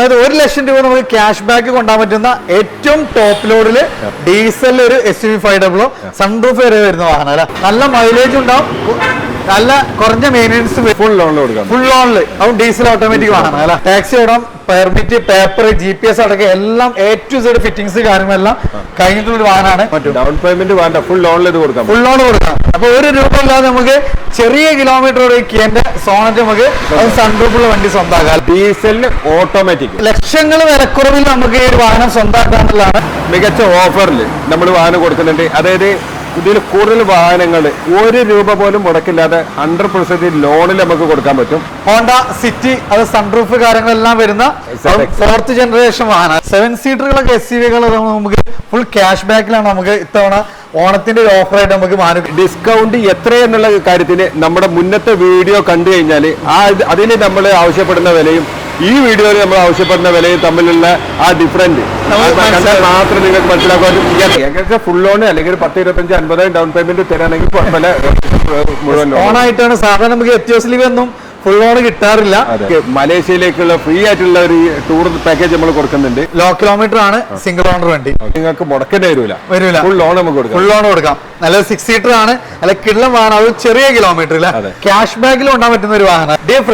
അതായത് ഒരു ലക്ഷം രൂപ നമുക്ക് ക്യാഷ് ബാക്ക് കൊണ്ടാൻ പറ്റുന്ന ഏറ്റവും ടോപ്പ് ലോഡിൽ ഡീസൽ ഒരു S U five double o sunroof വരെ വരുന്ന വാഹനം അല്ല? നല്ല മൈലേജ് ഉണ്ടാവും. നല്ല കുറഞ്ഞ മെയിന്റെനൻസ് ഫുൾ ലോണിൽ കൊടുക്കാം. ഫുൾ ലോണിൽ അതും ഡീസൽ ഓട്ടോമാറ്റിക് വാഹനം അല്ല? ടാക്സി ഇടാം permit paper G P S അടക്കം എല്ലാം എ ടു സൈഡ് ഫിറ്റിംഗ്സ് കാര്യങ്ങളെല്ലാം കഴിഞ്ഞിട്ടുള്ള ഒരു വാഹനമാണ്. മറ്റു ഡൗൺ പേയ്മെന്റ് വേണ്ട. ഫുൾ ലോണിൽ ഇത് കൊടുക്കാം ഫുൾ ലോൺ കൊടുക്കാം. അപ്പൊ ഒരു രൂപ ഇല്ലാതെ നമുക്ക് ചെറിയ കിലോമീറ്റർ ഒരു കിയന്റെ സോണറ്റ് നമുക്ക് സൺറൂഫുള്ള വണ്ടി സ്വന്തമാക്കാം ഡീസലിന് ഓട്ടോമാറ്റിക് ലക്ഷങ്ങൾ വിലക്കുറവിൽ നമുക്ക് ഈ ഒരു വാഹനം സ്വന്തമാക്കാന്നുള്ളതാണ് മികച്ച ഓഫറിൽ നമ്മൾ വാഹനം കൊടുക്കുന്നുണ്ട്. അതായത് ഇതിൽ കൂടുതൽ വാഹനങ്ങൾ ഒരു രൂപ പോലും മുടക്കില്ലാതെ ഹൺഡ്രഡ് പെർസെന്റ് ലോണിൽ നമുക്ക് കൊടുക്കാൻ പറ്റും. ഹോണ്ട സിറ്റി അത് സൺറൂഫ് കാര്യങ്ങളെല്ലാം വരുന്ന. ഫോർത്ത് ജനറേഷൻ വാഹനം. സെവൻ സീറ്ററുകളൊക്കെ എസ് സി നമുക്ക് ഫുൾ ക്യാഷ് ബാക്കിലാണ് നമുക്ക് ഇത്തവണ ഓണത്തിന്റെ ഒരു ഓഫറായിട്ട് നമുക്ക് മാറി. ഡിസ്കൗണ്ട് എത്രയെന്നുള്ള കാര്യത്തിന് നമ്മുടെ മുന്നത്തെ വീഡിയോ കണ്ടു കഴിഞ്ഞാൽ ആ അതിന് നമ്മൾ ആവശ്യപ്പെടുന്ന വിലയും ഈ വീഡിയോയിൽ നമ്മൾ ആവശ്യപ്പെടുന്ന വിലയും തമ്മിലുള്ള ആ ഡിഫറന്റ് മാത്രം നിങ്ങൾക്ക് മനസ്സിലാക്കാൻ ഏകദേശം ഫുൾ ലോൺ അല്ലെങ്കിൽ പത്ത് ഇരുപത്തഞ്ച് അൻപതായിരം ഡൗൺ പേയ്മെന്റ് തരാണെങ്കിൽ കുഴപ്പമില്ല. മുഴുവൻ ലോണായിട്ടാണ് സാധാരണ നമുക്ക് എത്തിയോസ് ലീവ് ഒന്നും ഫുൾ ലോൺ കിട്ടാറില്ല. മലേഷ്യയിലേക്കുള്ള ഫ്രീ ആയിട്ടുള്ള ഒരു ടൂർ പാക്കേജ് നമ്മൾ കൊടുക്കുന്നുണ്ട്. ലോ കിലോമീറ്റർ ആണ് സിംഗിൾ ഓണർ വണ്ടി. നിങ്ങൾക്ക് മുടക്കേണ്ടി വരില്ല വരില്ല ഫുൾ ലോൺ നമുക്ക് കൊടുക്കാം. ഫുൾ ലോൺ കൊടുക്കാം. നല്ല സിക്സ് സീറ്റർ ആണ്. നല്ല കിള്ളം വാഹനം. അത് ചെറിയ അതെ. ക്യാഷ് ബാക്കിൽ ഉണ്ടാൻ പറ്റുന്ന ഒരു വാഹനം. ഡിയർ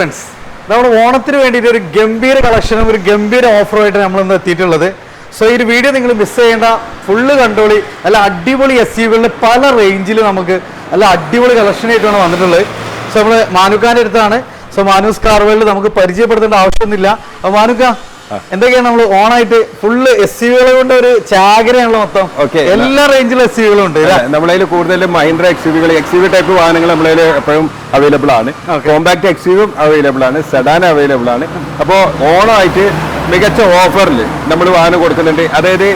നമ്മുടെ ഓണത്തിന് വേണ്ടിയിട്ട് ഒരു ഗംഭീര കളക്ഷനും ഒരു ഗംഭീര ഓഫറുമായിട്ട് നമ്മൾ ഇന്ന് എത്തിയിട്ടുള്ളത്. സോ ഈ ഒരു വീഡിയോ നിങ്ങൾ മിസ് ചെയ്യേണ്ട ഫുള്ള് കണ്ടോളി അല്ല അടിപൊളി എസ് യുകളിൽ പല റേഞ്ചിൽ നമുക്ക് അല്ല അടിപൊളി കളക്ഷനായിട്ടാണ് വന്നിട്ടുള്ളത്. സോ നമ്മൾ മാനുക്കാന്റെ അടുത്താണ്. സോ മാനുസ് കാർവേളിൽ നമുക്ക് പരിചയപ്പെടുത്തേണ്ട ആവശ്യമൊന്നുമില്ല. മാനുക്ക എന്തൊക്കെയാണ് നമ്മൾ ഓണായിട്ട് ഫുള്ള് എസ് യുകളെ കൊണ്ട് ഒരു ചാകരയാണല്ലോ മൊത്തം. എല്ലാ റേഞ്ചിലും എസ് യുകളും ഉണ്ട് നമ്മളെ നമ്മളതിൽ കൂടുതലും മഹീന്ദ്ര എക്സിവികൾ എക്സിവി ടൈപ്പ് വാഹനങ്ങൾ നമ്മളതിൽ എപ്പോഴും അവൈലബിൾ ആണ്. കോമ്പാക്ട് എക്സിവും അവൈലബിൾ ആണ്. സെഡാൻ അവൈലബിൾ ആണ്. അപ്പോൾ ഓണമായിട്ട് മികച്ച ഓഫറിൽ നമ്മൾ വാഹനം കൊടുക്കുന്നുണ്ട്. അതായത്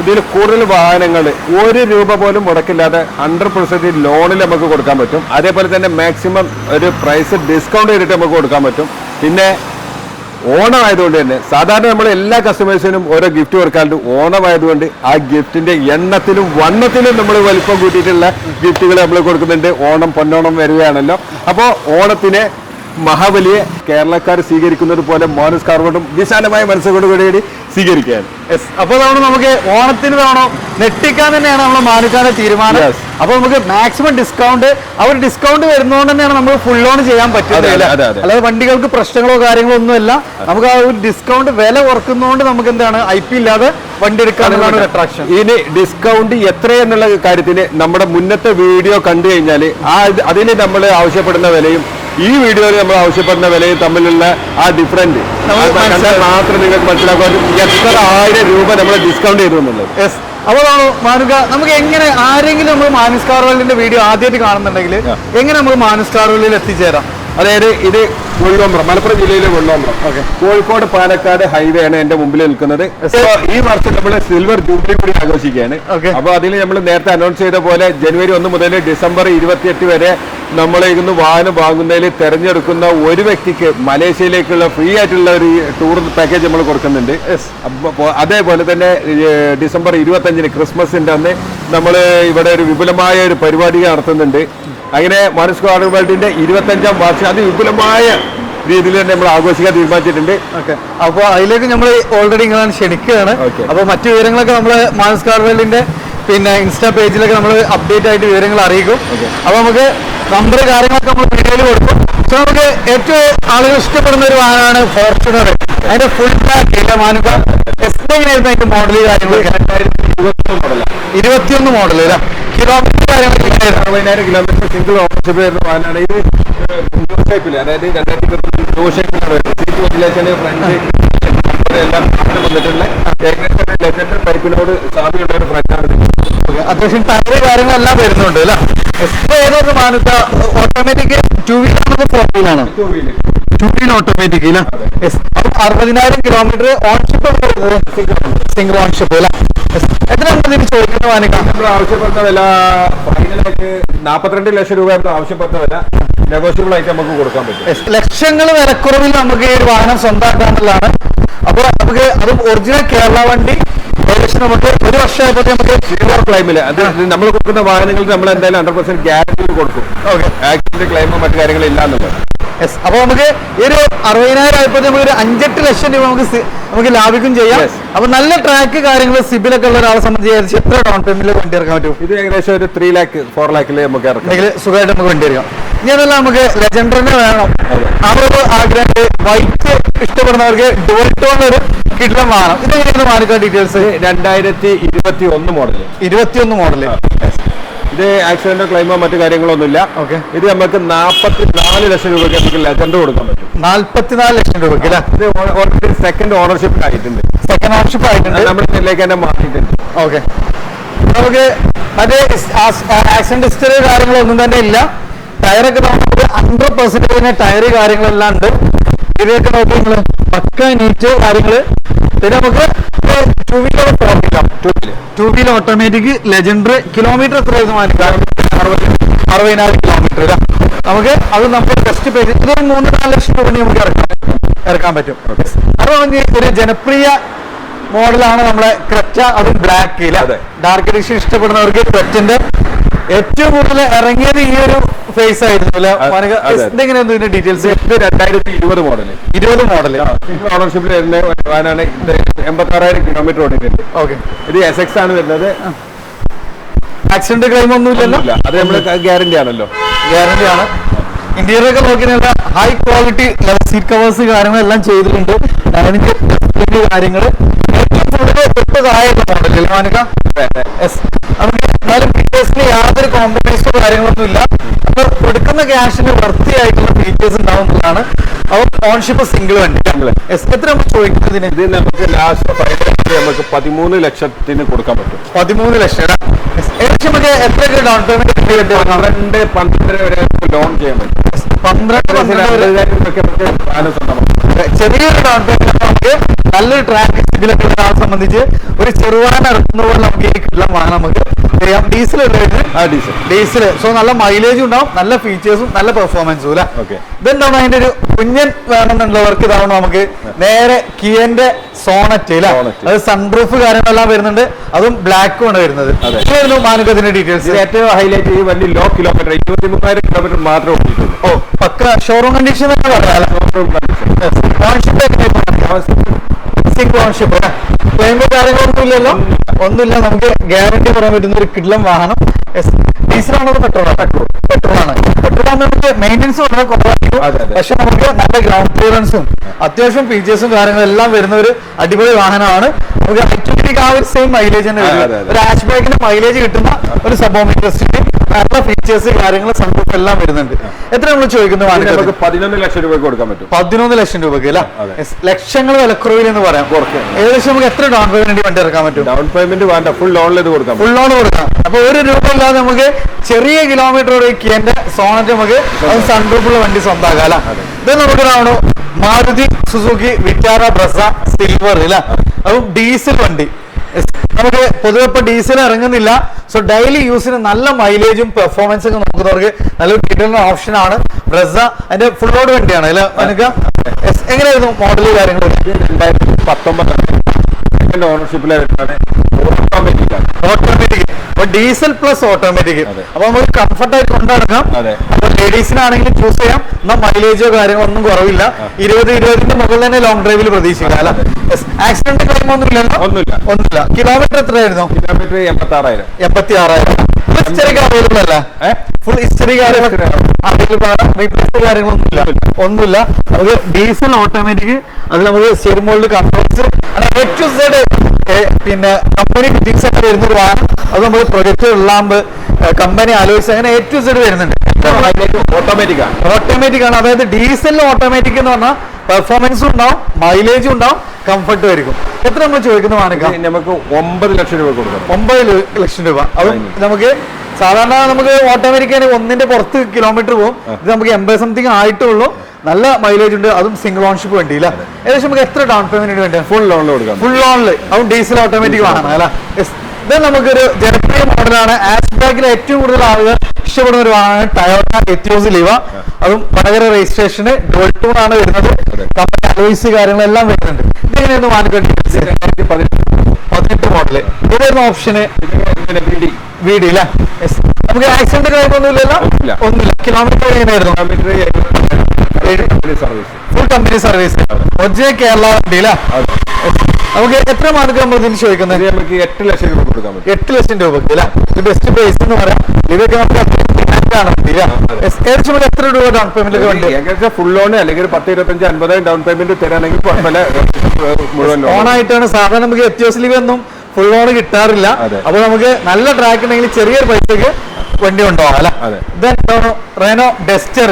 ഇതിൽ കൂടുതൽ വാഹനങ്ങൾ ഒരു രൂപ പോലും മുടക്കില്ലാതെ ഹൺഡ്രഡ് പെർസെന്റ് ലോണിൽ നമുക്ക് കൊടുക്കാൻ പറ്റും. അതേപോലെ തന്നെ മാക്സിമം ഒരു പ്രൈസ് ഡിസ്കൗണ്ട് ചെയ്തിട്ട് നമുക്ക് കൊടുക്കാൻ പറ്റും. പിന്നെ ഓണം ആയതുകൊണ്ട് തന്നെ സാധാരണ നമ്മൾ എല്ലാ കസ്റ്റമേഴ്സിനും ഓരോ ഗിഫ്റ്റ് കൊടുക്കാറുണ്ട്. ഓണം ആയതുകൊണ്ട് ആ ഗിഫ്റ്റിന്റെ എണ്ണത്തിലും വണ്ണത്തിലും നമ്മൾ വലിപ്പം കൂട്ടിയിട്ടുള്ള ഗിഫ്റ്റുകൾ നമ്മൾ കൊടുക്കുന്നുണ്ട്. ഓണം പൊന്നോണം വരികയാണല്ലോ. അപ്പോൾ ഓണത്തിന് മഹാബലിയെ കേരളക്കാർ സ്വീകരിക്കുന്നത് പോലെ മോനസ് കാർബോണ്ടും വിശാലമായ മനസ്സുകൊണ്ട് കൂടി സ്വീകരിക്കുകയാണ്. യെസ് അപ്പൊ തവണ നമുക്ക് ഓണത്തിന് തവണ നെട്ടിക്കാൻ തന്നെയാണ് നമ്മൾ മാനുക്കാരുടെ തീരുമാനം. അപ്പോൾ അപ്പൊ നമുക്ക് മാക്സിമം ഡിസ്കൗണ്ട് ആ ഒരു ഡിസ്കൗണ്ട് വരുന്നതുകൊണ്ട് തന്നെയാണ് നമ്മൾ ഫുൾ ഓൺ ചെയ്യാൻ പറ്റുന്നത്. അല്ലാതെ വണ്ടികൾക്ക് പ്രശ്നങ്ങളോ കാര്യങ്ങളോ ഒന്നുമില്ല. നമുക്ക് ആ ഒരു ഡിസ്കൗണ്ട് വില കുറക്കുന്നതുകൊണ്ട് നമുക്ക് എന്താണ്? ഐ പി ഇല്ലാതെ വണ്ടി എടുക്കാനുള്ള അട്രാക്ഷൻ ഇനി ഡിസ്കൗണ്ട് എത്രയെന്നുള്ള കാര്യത്തിന് നമ്മുടെ മുന്നത്തെ വീഡിയോ കണ്ടു കഴിഞ്ഞാൽ ആ അതിന് നമ്മൾ ആവശ്യപ്പെടുന്ന വിലയും ഈ വീഡിയോയിൽ നമ്മൾ ആവശ്യപ്പെടുന്ന വിലയും തമ്മിലുള്ള ആ ഡിഫറന്റ് കണ്ടാൽ മാത്രം നിങ്ങൾക്ക് മനസ്സിലാക്കാൻ എത്ര ആയിരം രൂപ നമ്മൾ ഡിസ്കൗണ്ട് ചെയ്തു എന്നുള്ളത്. അപ്പോൾ മാനുക നമുക്ക് എങ്ങനെ ആരെങ്കിലും നമ്മൾ മാനുസ് കാർവലിന്റെ വീഡിയോ ആദ്യമായിട്ട് കാണുന്നുണ്ടെങ്കിൽ. എങ്ങനെ നമ്മൾ മാനുസ് കാർവലിൽ എത്തിച്ചേരാം? അതായത് ഇത് വെള്ളോമ്പ്രം മലപ്പുറം ജില്ലയിലെ വെള്ളോമ്പ്രം. ഓക്കെ. കോഴിക്കോട് പാലക്കാട് ഹൈവേ ആണ് എന്റെ മുമ്പിൽ നിൽക്കുന്നത്. ഈ വർഷം നമ്മൾ സിൽവർ ജൂബിലി കൂടി ആഘോഷിക്കുകയാണ്. അപ്പൊ അതിൽ നമ്മൾ നേരത്തെ അനൗൺസ് ചെയ്ത പോലെ ജനുവരി ഒന്ന് മുതൽ ഡിസംബർ ഇരുപത്തിയെട്ട് വരെ നമ്മളെ ഇന്ന് വാഹനം വാങ്ങുന്നതിൽ തെരഞ്ഞെടുക്കുന്ന ഒരു വ്യക്തിക്ക് മലേഷ്യയിലേക്കുള്ള ഫ്രീ ആയിട്ടുള്ള ഒരു ടൂർ പാക്കേജ് നമ്മൾ കൊടുക്കുന്നുണ്ട്. അതേപോലെ തന്നെ ഡിസംബർ ഡിസംബർ ഇരുപത്തഞ്ചിന് ക്രിസ്മസിന്റെ അന്ന് നമ്മൾ ഇവിടെ ഒരു വിപുലമായ ഒരു പരിപാടി നടത്തുന്നുണ്ട്. അങ്ങനെ മനസ് വേൾഡിന്റെ ഇരുപത്തഞ്ചാം വാർഷികം അതിവിപുലമായ രീതിയിൽ തന്നെ നമ്മൾ ആഘോഷിക്കാൻ തീരുമാനിച്ചിട്ടുണ്ട്. ഓക്കെ അപ്പോൾ അതിലേക്ക് നമ്മൾ ഓൾറെഡി നിങ്ങളാണ് ക്ഷണിക്കുകയാണ്. അപ്പോൾ മറ്റു വിവരങ്ങളൊക്കെ നമ്മൾ മാനസ് കാർവേലിന്റെ പിന്നെ ഇൻസ്റ്റാ പേജിലൊക്കെ നമ്മൾ അപ്ഡേറ്റ് ആയിട്ട് വിവരങ്ങൾ അറിയിക്കും. അപ്പോൾ നമുക്ക് നമ്പർ കാര്യങ്ങളൊക്കെ നമ്മൾ വീഡിയോയിൽ കൊടുക്കും. സോ നമുക്ക് ഏറ്റവും ആളുകൾ ഇഷ്ടപ്പെടുന്ന ഒരു വാഹനമാണ് ഫോർച്യൂണർ അതിന്റെ ഫുൾ ബാക്ക് ഇല്ല മാനുക എങ്ങനെയായിരുന്നു അതിന്റെ മോഡൽ കാര്യങ്ങളൊക്കെ. ഇരുപത്തിയൊന്ന് മോഡൽ അല്ലേ കിലോമീറ്റർ? അറുപതിനായിരം കിലോമീറ്റർ സിംഗിൾ ഓണർഷിപ്പ് വരുന്ന വാഹനമാണ് ഇത് അതായത് രണ്ടായിരത്തി ഇരുപത്തി ടൂ ഷേപ്പിലാണ് വരുന്നത്. സീറ്റ് വെന്റിലേഷന് ഫ്രണ്ട് എല്ലാം മാറ്റം വന്നിട്ടുള്ള ഏകദേശം ലെജൻഡർ ടൈപ്പിനോട് സാമ്യമുള്ള ഒരു ഫ്രണ്ടാണ്. അത്യാവശ്യം ടയർ കാര്യങ്ങളെല്ലാം വരുന്നുണ്ട് അല്ലേ? ഇപ്പൊ ഏതൊരു മാനുക ഓട്ടോമാറ്റിക് ടു വീലർ ഫോർ വീലാണ് ടൂ വീൽ ഓട്ടോമാറ്റിക് അല്ലേ. അറുപതിനായിരം കിലോമീറ്റർ ഓൺഷിപ്പ് സിംഗിൾ ഓൺഷിപ്പ് അല്ലേ? ആവശ്യപ്പെടുന്ന വില ഫൈനലായിട്ട് നാപ്പത്തിരണ്ട് ലക്ഷം രൂപ വില നെഗോഷ്യബിൾ ആയിട്ട് നമുക്ക് കൊടുക്കാൻ പറ്റും. ലക്ഷങ്ങൾ വിലക്കുറവിൽ നമുക്ക് ഈ ഒരു വാഹനം സ്വന്തമാക്കാന്നുള്ളതാണ് അപ്പോൾ നമുക്ക് അത് ഒറിജിനൽ കേരള വണ്ടി. ഏകദേശം നമുക്ക് ഒരു വർഷമായപ്പോൾ നമുക്ക് സീറോ ക്ലൈമിൽ അത് നമ്മൾ കൊടുക്കുന്ന വാഹനങ്ങൾക്ക് നമ്മൾ എന്തായാലും ഹൺഡ്രഡ് പെർസെന്റ് ഗ്യാരണ്ടി കൊടുക്കും. ആക്സിഡന്റ് ക്ലൈമോ മറ്റു കാര്യങ്ങളും ഇല്ല എന്നുള്ളത്. യെസ് അപ്പൊ നമുക്ക് ഈ ഒരു അറുപതിനായിരം ആയപ്പോ നമുക്ക് ഒരു അഞ്ചെട്ട് ലക്ഷം രൂപ നമുക്ക് നമുക്ക് ലാഭിക്കും ചെയ്യാം. അപ്പൊ നല്ല ട്രാക്ക് കാര്യങ്ങൾ സിബിലൊക്കെ ഉള്ള ഒരാളെ സംബന്ധിച്ച് എത്ര ഡൗൺ പേയ്മെന്റിൽ വണ്ടി ഇറക്കാൻ പറ്റും? ഇത് ഏകദേശം ഒരു ത്രീ ലാക്ക് ഫോർ ലാക്കിൽ നമുക്ക് ഇറക്കാം. സുഖമായിട്ട് നമുക്ക് വണ്ടി ഇറക്കാം. ഇനി അതല്ല നമുക്ക് ലെജൻഡറിനെ വേണം. അവർക്ക് ആഗ്രഹം വൈറ്റ് ഇഷ്ടപ്പെടുന്നവർക്ക് ഡോൾട്ടോ ഒരു കിട്ടണം വേണം. ഇതെങ്ങനെയാണ് മാനിക്കാൻ ഡീറ്റെയിൽസ് രണ്ടായിരത്തി ഇരുപത്തി ഒന്ന് മോഡൽ ഇരുപത്തിയൊന്ന് മോഡൽ ഇത് ആക്സിഡന്റോ ക്ലെയിമോ മറ്റു കാര്യങ്ങളൊന്നുമില്ല. ഓക്കെ. ഇത് നമുക്ക് നാൽപ്പത്തി നാല് ലക്ഷം രൂപയ്ക്ക് നമുക്ക് ലെജൻഡ് കൊടുക്കാൻ പറ്റും. നാല്പത്തിനാല് ലക്ഷം രൂപയ്ക്ക് അല്ലേ? ഇത് ഓൾറെഡി സെക്കൻഡ് ഓണർഷിപ്പ് ആയിട്ടുണ്ട്. സെക്കൻഡ് ഓണർഷിപ്പ് ആയിട്ടുണ്ട്. നമ്മുടെ ഇതിലേക്ക് തന്നെ മാറ്റിയിട്ടുണ്ട്. ഓക്കെ. നമുക്ക് മറ്റേ ആക്സിഡന്റ് ഹിസ്റ്ററി കാര്യങ്ങളൊന്നും തന്നെ ഇല്ല. ടയറൊക്കെ നമുക്ക് ഹൺഡ്രഡ് പെർസെന്റേജ് ടയർ കാര്യങ്ങളെല്ലാം ഉണ്ട്. ഇവയൊക്കെ നോക്കി നിങ്ങൾ പക്ക നീറ്റ് കാര്യങ്ങൾ. പിന്നെ നമുക്ക് two wheeler ഓട്ടിക്കാം two wheeler automatic Legender kilometre എത്ര അറുപതിനായിരം കിലോമീറ്റർ നമുക്ക് അത് നമുക്ക് ടെസ്റ്റ് പേജ് ഇതൊരു മൂന്ന് നാല് ലക്ഷം രൂപ നമുക്ക് ഇറക്കാം ഇറക്കാൻ പറ്റും. അത് നമുക്ക് ഒരു ജനപ്രിയ മോഡലാണ് നമ്മളെ ക്രെറ്റ അതും ബ്ലാക്ക്. ഡാർക്ക് എഡിഷൻ ഇഷ്ടപ്പെടുന്നവർക്ക് ക്രെറ്റിന്റെ ഏറ്റവും കൂടുതൽ ഇറങ്ങിയത് ഈ ഒരു ഫേസ് ആയിരുന്നു അല്ലെ. എന്തെങ്ങനെയായിരുന്നു ഇതിന്റെ ഡീറ്റെയിൽസ് രണ്ടായിരത്തി ഇരുപത് മോഡൽ ഇരുപത് മോഡൽ സിംഗിൾ ഓണർഷിപ്പിൽ വരുന്ന വാനാണ് എൺപത്തി ആറായിരം കിലോമീറ്റർ ഓടിക്കുന്നത്. ഓക്കെ. ഇത് എസ് എക്സ് ആണ് വരുന്നത്. ആക്സിഡന്റ് ക്ലെയിം ഒന്നും ഇല്ലല്ലോ ഇല്ല, അത് നമ്മൾ ഗ്യാരണ്ടി ആണല്ലോ. ഗ്യാരണ്ടി ആണ്. ഇന്റീരിയർ ഒക്കെ നോക്കിയാൽ ഹൈ ക്വാളിറ്റി സീറ്റ് കവേഴ്സ് കാര്യങ്ങളെല്ലാം ചെയ്തിട്ടുണ്ട്. കാര്യങ്ങൾ ഏറ്റവും കൂടുതൽ തൊട്ട് താഴെയുള്ള മോഡൽ മാനിക്ക നമുക്ക് എന്നാലും ഫീച്ചേഴ്സിന് യാതൊരു കോംപ്രമൈസോ കാര്യങ്ങളൊന്നും ഇല്ല. അപ്പൊ കൊടുക്കുന്ന ക്യാഷിന് വൃത്തിയായിട്ടുള്ള ഫീച്ചേഴ്സ് ഉണ്ടാവുന്നതാണ്. അപ്പോൾ ഓൺഷിപ്പ് സിംഗിൾ വണ്ടി. എത്ര നമ്മൾ ചോദിക്കുന്നതിന്? ഇത് നമുക്ക് ലാസ്റ്റ് ഫൈനൽ നമുക്ക് പതിമൂന്ന് ലക്ഷത്തിന് കൊടുക്കാൻ പറ്റും. പതിമൂന്ന് ലക്ഷം. ഏകദേശം നമുക്ക് എത്ര ഡൗൺ പേയ്മെന്റ് പന്ത്രണ്ട് പന്ത്രണ്ടര വരെ ലോൺ ചെയ്യാൻ പറ്റും. പന്ത്രണ്ട് ചെറിയൊരു ഡൗൺ പേയ്മെന്റ് നമുക്ക് നല്ലൊരു ട്രാക്ക് ഇതിലൊക്കെ സംബന്ധിച്ച് ഒരു ചെറുവാന ഇറക്കുന്ന പോലെ നമുക്ക് ഈ കിട്ടാൻ വാഹനം നമുക്ക് ചെയ്യാം. ഡീസൽ ഡീസൽ ഡീസൽ സോ നല്ല മൈലേജും ഉണ്ടാവും നല്ല ഫീച്ചേഴ്സും നല്ല പെർഫോമൻസും അല്ലെ. ഇതെന്താണ് അതിന്റെ ഒരു കുഞ്ഞൻ വേണമെന്നുള്ളവർക്ക് ഇതാവണം നമുക്ക്. നേരെ കിയന്റെ സോണറ്റ് അല്ലെ. അത് സൺറൂഫ് കാര്യങ്ങളെല്ലാം വരുന്നുണ്ട്. അതും ബ്ലാക്കും ആണ് വരുന്നത്. ഇതായിരുന്നു മാനുക്കത്തിന്റെ ഡീറ്റെയിൽസ് ഏറ്റവും ഹൈലൈറ്റ് ചെയ്ത് വലിയ ലോ കിലോമീറ്റർ ഇരുപത്തി മൂവായിരം കിലോമീറ്റർ മാത്രമേ ഓടിയിട്ടുള്ളൂ ഓ പക്ക ഷോറൂം കണ്ടീഷൻ തന്നെ പറയാം സിംഗിൾ ഓൺഷിപ്പ് ക്ലെയിം കാര്യങ്ങളൊന്നും ഇല്ലല്ലോ? ഒന്നുമില്ല നമുക്ക് ഗ്യാരണ്ടി പറയാൻ പറ്റുന്ന ഒരു കിഡ്ലം വാഹനം. ഡീസലാണോ പെട്രോൾ പെട്രോൾ പെട്രോൾ ആണ്? പെട്രോൾ ആണ്. നമുക്ക് മെയിന്റെനൻസ് വളരെ കുറവായിരിക്കും. പക്ഷെ നമുക്ക് നല്ല ഗ്രൗണ്ട് ക്ലിയറൻസും അത്യാവശ്യം ഫീച്ചേഴ്സും കാര്യങ്ങളും എല്ലാം വരുന്ന ഒരു അടിപൊളി വാഹനമാണ്. നമുക്ക് ആ ഒരു സെയിം മൈലേജ് തന്നെ. ഒരു ആഷ് ബാക്കിന് മൈലേജ് കിട്ടുന്ന ഒരു സബോമീറ്റർ നല്ല ഫീച്ചേഴ്സ് കാര്യങ്ങൾ സൺറൂഫ് എല്ലാം വരുന്നുണ്ട്. എത്ര നമ്മൾ ചോദിക്കുന്നു ഇത് നമുക്ക് പതിനൊന്ന് ലക്ഷം രൂപ കൊടുക്കാൻ പറ്റും. പതിനൊന്ന് ലക്ഷം രൂപയ്ക്ക് അല്ല. ലക്ഷങ്ങൾ വിലക്കുറവിൽ എന്ന് പറയാം. ഏകദേശം നമുക്ക് എത്ര ഡൗൺ പേയ്മെന്റ് വണ്ടി ഇറക്കാൻ പറ്റും? ഡൗൺ പേയ്മെന്റ് വേണ്ട ഫുൾ ലോൺ ഇത് കൊടുക്കാം ഫുൾ ലോൺ കൊടുക്കാം. അപ്പൊ ഒരു രൂപ ഇല്ലാതെ നമുക്ക് ചെറിയ കിലോമീറ്റർ എന്റെ സോണറ്റ് നമുക്ക് അത് സൺറൂഫുള്ള വണ്ടി സ്വന്തമാക്കാം അല്ല? ഇത് നമുക്ക് Maruti Suzuki Vitara Brezza silver അല്ല? അതും ഡീസൽ വണ്ടി. നമുക്ക് പൊതുവെ ഇപ്പൊ ഡീസൽ ഇറങ്ങുന്നില്ല. സോ ഡെയിലി യൂസിന് നല്ല മൈലേജും പെർഫോമൻസും ഒക്കെ നോക്കുന്നവർക്ക് നല്ലൊരു കിട്ടുന്ന ഓപ്ഷൻ ആണ്. ബ്രസ അതിന്റെ ഫുൾ ലോഡ് വണ്ടിയാണ്. അല്ലെ എങ്ങനെയായിരുന്നു മോഡൽ കാര്യങ്ങൾ രണ്ടായിരത്തി പത്തൊമ്പത് ഓണർഷിപ്പിലെ ഓട്ടോമാറ്റിക് ഓട്ടോമാറ്റിക് അപ്പൊ ഡീസൽ പ്ലസ് ഓട്ടോമാറ്റിക്. അതെ. അപ്പൊ നമുക്ക് കംഫർട്ട് ആയിട്ട് കൊണ്ടുനടക്കാം അതെ. അപ്പൊ ലേഡീസിനാണെങ്കിലും ചൂസ് ചെയ്യാം. എന്നാൽ മൈലേജോ കാര്യങ്ങളോ ഒന്നും കുറവില്ല. ഇരുപത് ഇരുപതിന്റെ മുകളിൽ തന്നെ ലോങ് ഡ്രൈവിൽ പ്രതീക്ഷിക്കാം അല്ലെ? ആക്സിഡന്റ് ക്ലെയിം ഒന്നുമില്ലല്ലോ? ഒന്നുമില്ല. ഒന്നുമില്ല. കിലോമീറ്റർ എത്രയായിരുന്നു? കിലോമീറ്റർ എൺപത്തി ആറായിരം എൺപത്തി ആറായിരം ഹിസ്റ്ററിക്ക് അവൈലബിൾ അല്ല? ഏ? ഫുൾ ഹിസ്റ്ററി കാര്യങ്ങൾ അവൈലബിൾ ആണ്. റീപ്ലേസ് കാര്യങ്ങളൊന്നുമില്ല. ഒന്നുമില്ല. നമുക്ക് ഡീസൽ ഓട്ടോമാറ്റിക് അത് നമുക്ക് steering mould controls A to Z പിന്നെ കമ്പനി ഫിറ്റിംഗ്സ് ഒക്കെ വരുന്ന ഒരു വാഹനം അത് നമ്മൾ പ്രൊജക്ട് ലാമ്പ് കമ്പനി ആലോചിച്ച് അങ്ങനെ എ ടു സെഡ് വരുന്നുണ്ട്. ഓട്ടോമാറ്റിക് ആണ്. ഓട്ടോമാറ്റിക് ആണ്. അതായത് ഡീസലിന് ഓട്ടോമാറ്റിക് എന്ന് പറഞ്ഞാൽ പെർഫോമൻസും ഉണ്ടാവും മൈലേജും ഉണ്ടാവും കംഫർട്ടും ആയിരിക്കും. എത്ര നമ്മൾ ചോദിക്കുന്ന വാണിക്കാം നമുക്ക് ഒമ്പത് ലക്ഷം രൂപ കൊടുക്കണം. ഒമ്പത് ലക്ഷം രൂപ. അത് നമുക്ക് സാധാരണ നമുക്ക് ഓട്ടോമാറ്റിക് ഒന്നിന്റെ പുറത്ത് കിലോമീറ്റർ പോകും. ഇത് നമുക്ക് എൺപത് സംതിങ് ആയിട്ടുള്ളൂ. നല്ല മൈലേജ് ഉണ്ട്. അതും സിംഗിൾ ഓൺഷിപ്പ് വേണ്ടി ഏകദേശം നമുക്ക് എത്ര ഡൗൺ പേയ്മെന്റ് വേണ്ടി ഫുൾ ലോണിൽ കൊടുക്കാം. ഫുൾ ലോണിൽ അതും ഡീസൽ ഓട്ടോമാറ്റിക് വാങ്ങണം അല്ല. ഇത് നമുക്കൊരു ജനപ്രിയ മോഡലാണ്. ആസ്ബാക്കിലെ ബാക്കിൽ ഏറ്റവും കൂടുതൽ ആളുകൾ ഇഷ്ടപ്പെടുന്ന ഒരു വാഹനമാണ് ടയോട്ട എത്തിയോസ് ലിവ അതും വടകര രജിസ്ട്രേഷന് ഡോൾട്ടൂൺ ആണ് വരുന്നത്. കമ്പനി അലോയ്സ് കാര്യങ്ങളെല്ലാം വരുന്നുണ്ട്. ഇതെങ്ങനെയാണ് മാനിക്കേണ്ടത് രണ്ടായിരത്തി പതിനെട്ട് പതിനെട്ട് ഇതായിരുന്നു ഓപ്ഷന് വി ഡി അല്ലേ നമുക്ക് ആക്സിഡന്റ് കാര്യമൊന്നുമില്ലല്ലോ. ഒന്നുമില്ല. കിലോമീറ്റർ എങ്ങനെയായിരുന്നു? Full company service original Kerala വണ്ടി അല്ലേ നമുക്ക് എത്ര മാർക്ക് നമ്മൾ ഇതിന് ചോദിക്കുന്നത്? നമുക്ക് എട്ട് ലക്ഷം രൂപ കൊടുക്കാൻ പറ്റും. എട്ട് ലക്ഷം രൂപക്ക് അല്ലെ? ഇത് ബെസ്റ്റ് പ്രൈസ് എന്ന് പറയാം. ഇതൊക്കെ നമുക്ക് ഏകദേശം എത്ര രൂപ ഡൗൺ പേയ്മെന്റ് ഉണ്ട്? ഏകദേശം ഫുൾ ലോൺ അല്ലെങ്കിൽ ഒരു പത്ത് ഇരുപത്തഞ്ച് അൻപതായിരം ഡൗൺ പേയ്മെന്റ് തരാണെങ്കിൽ കുഴപ്പമില്ല. മുഴുവൻ ഓണായിട്ടാണ് സാധാരണ നമുക്ക് എത്തിയോസ് ലീവ് ഒന്നും ഫുൾ ലോൺ കിട്ടാറില്ല. അപ്പോൾ അപ്പൊ നമുക്ക് നല്ല ട്രാക്ക് ഉണ്ടെങ്കിൽ ചെറിയൊരു പൈസക്ക് വണ്ടി കൊണ്ടുപോകാം അല്ലെ. റെനോ ഡെസ്റ്റർ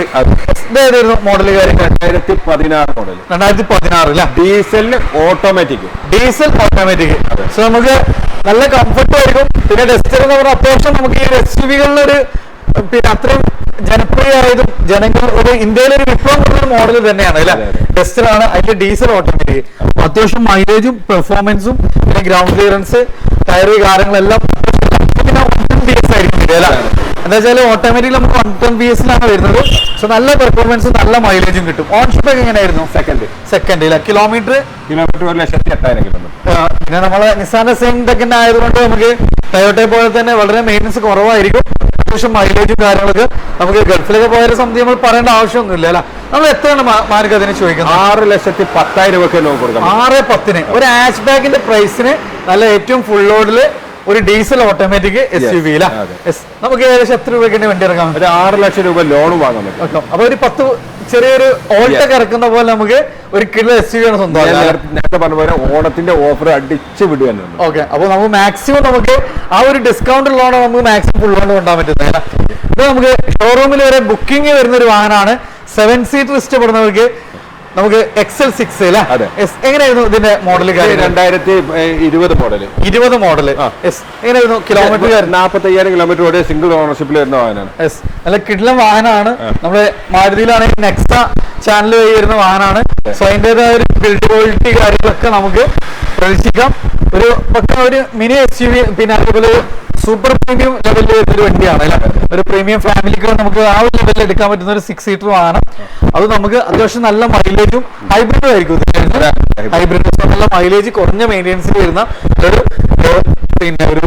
ഏതായിരുന്നു മോഡൽ രണ്ടായിരത്തി പതിനാറ് മോഡൽ രണ്ടായിരത്തി പതിനാറ് അല്ലെ? ഡീസലിന് ഓട്ടോമാറ്റിക് ഡീസൽ ഓട്ടോമാറ്റിക് സോ നമുക്ക് നല്ല കംഫർട്ട് ആയിരിക്കും. പിന്നെ ഡെസ്റ്റർ എന്ന് പറഞ്ഞാൽ അത്യാവശ്യം നമുക്ക് ഈ എസ് യു വികളിലൊരു പിന്നെ അത്രയും ജനപ്രിയമായതും ജനങ്ങൾ ഒരു ഇന്ത്യയിൽ ഒരു വിപ്ലവം കൊണ്ടൊരു മോഡൽ തന്നെയാണ് അല്ലെ? ആണ്. അതിന്റെ ഡീസൽ ഓട്ടോമാറ്റിക് അത്യാവശ്യം മൈലേജും പെർഫോമൻസും പിന്നെ ഗ്രൗണ്ട് ക്ലിയറൻസ് ടയർ കാര്യങ്ങളെല്ലാം ബി എസ് ആയിരിക്കും വരിക, അല്ലേ? എന്താ വെച്ചാൽ ഓട്ടോമാറ്റിക് നമുക്ക് വൺ ടെൻ ബി എസിലാണ് വരുന്നത്. സോ നല്ല പെർഫോമൻസും നല്ല മൈലേജും കിട്ടും. ഓൺ ഷിപ്പ് ഒക്കെ എങ്ങനെയായിരുന്നു? സെക്കൻഡ് സെക്കൻഡ് ഇല്ല കിലോമീറ്റർ കിലോമീറ്റർ ഒരു ലക്ഷത്തി എട്ടായിരം കിലോമീറ്റർ പിന്നെ നമ്മളെ നിസാന്റെ സെയിം ആയതുകൊണ്ട് നമുക്ക് ടയോട്ടയെ പോലെ തന്നെ വളരെ മെയിന്റനൻസ് കുറവായിരിക്കും. അത്യാവശ്യം മൈലേജും കാര്യങ്ങളൊക്കെ നമുക്ക് ഗൾഫിലൊക്കെ പോയ സംബന്ധി നമ്മൾ പറയേണ്ട ആവശ്യമൊന്നുമില്ല അല്ല? നമ്മൾ എത്രയാണ് മാർക്ക് അതിന് ചോദിക്കുന്നത്? ആറ് ലക്ഷത്തി പത്തായിരം കൊടുക്കാൻ ആറ് പത്തിന്. ഒരു ആഷ് ബാഗിന്റെ പ്രൈസിന് നല്ല ഏറ്റവും ഫുൾ ലോഡിൽ ഒരു diesel automatic S U V നമുക്ക് ഏകദേശം എത്ര രൂപയ്ക്ക് വണ്ടി ഇറങ്ങാം ഒരു ആറ് ലക്ഷം രൂപ ലോൺ വാങ്ങാൻ പറ്റും. അപ്പൊ ഒരു പത്ത് ചെറിയൊരു ഓൾട്ടൊക്കെ ഇറക്കുന്ന പോലെ നമുക്ക് ഒരു കിലോ എസ് യു ആണ് സ്വന്തം നേരത്തെ പറഞ്ഞ പോലെ ഓണത്തിന്റെ ഓഫർ അടിച്ച് വിടുക. ഓക്കെ. അപ്പൊ നമുക്ക് മാക്സിമം നമുക്ക് ആ ഒരു ഡിസ്കൗണ്ട് ഉള്ളതാണ് നമുക്ക് മാക്സിമം ഫുൾ ലോൺ കൊണ്ടാൻ പറ്റുന്നത്? ഇത് നമുക്ക് ഷോറൂമിൽ വരെ ബുക്കിംഗ് വരുന്ന ഒരു വാഹനമാണ് സെവൻ സീറ്റർ ഇഷ്ടപ്പെടുന്നവർക്ക് നമുക്ക് എക്സൽ സിക്സ് അല്ലേ. എങ്ങനെയായിരുന്നു ഇതിന്റെ മോഡൽ രണ്ടായിരത്തി ഇരുപത് മോഡൽ ഇരുപത് മോഡൽ എങ്ങനെയായിരുന്നു കിലോമീറ്റർ നാപ്പത്തി അയ്യായിരം കിലോമീറ്റർ ഓടിയ സിംഗിൾ ഓണർഷിപ്പിൽ വരുന്ന വാഹനമാണ്. എസ് നല്ല കിടിലം വാഹനമാണ്. നമ്മുടെ മാരുതിയിലാണെങ്കിൽ നെക്സ ചാനൽ വഴി വരുന്ന വാഹനമാണ്. സോ അതിന്റെതായ ഒരു ബിൽഡ് ക്വാളിറ്റി കാര്യങ്ങളൊക്കെ നമുക്ക് പ്രതീക്ഷിക്കാം. ഒരു പക്ഷേ ഒരു മിനി എസ് യു വി പിന്നെ അതേപോലെ സൂപ്പർ പ്രീമിയം ലെവലിൽ വരുന്ന ഒരു വണ്ടിയാണ് അല്ലേ? ഒരു പ്രീമിയം ഫാമിലിക്ക് നമുക്ക് ആ ഒരു ലെവലിൽ എടുക്കാൻ പറ്റുന്ന ഒരു സിക്സ് സീറ്റർ വാഹനം. അത് നമുക്ക് അത്യാവശ്യം നല്ല മൈലേജും ഹൈബ്രിഡും ആയിരിക്കും. ഹൈബ്രിഡ് നല്ല മൈലേജ് കുറഞ്ഞ മെയിന്റെനൻസിൽ വരുന്ന ഒരു പിന്നെ ഒരു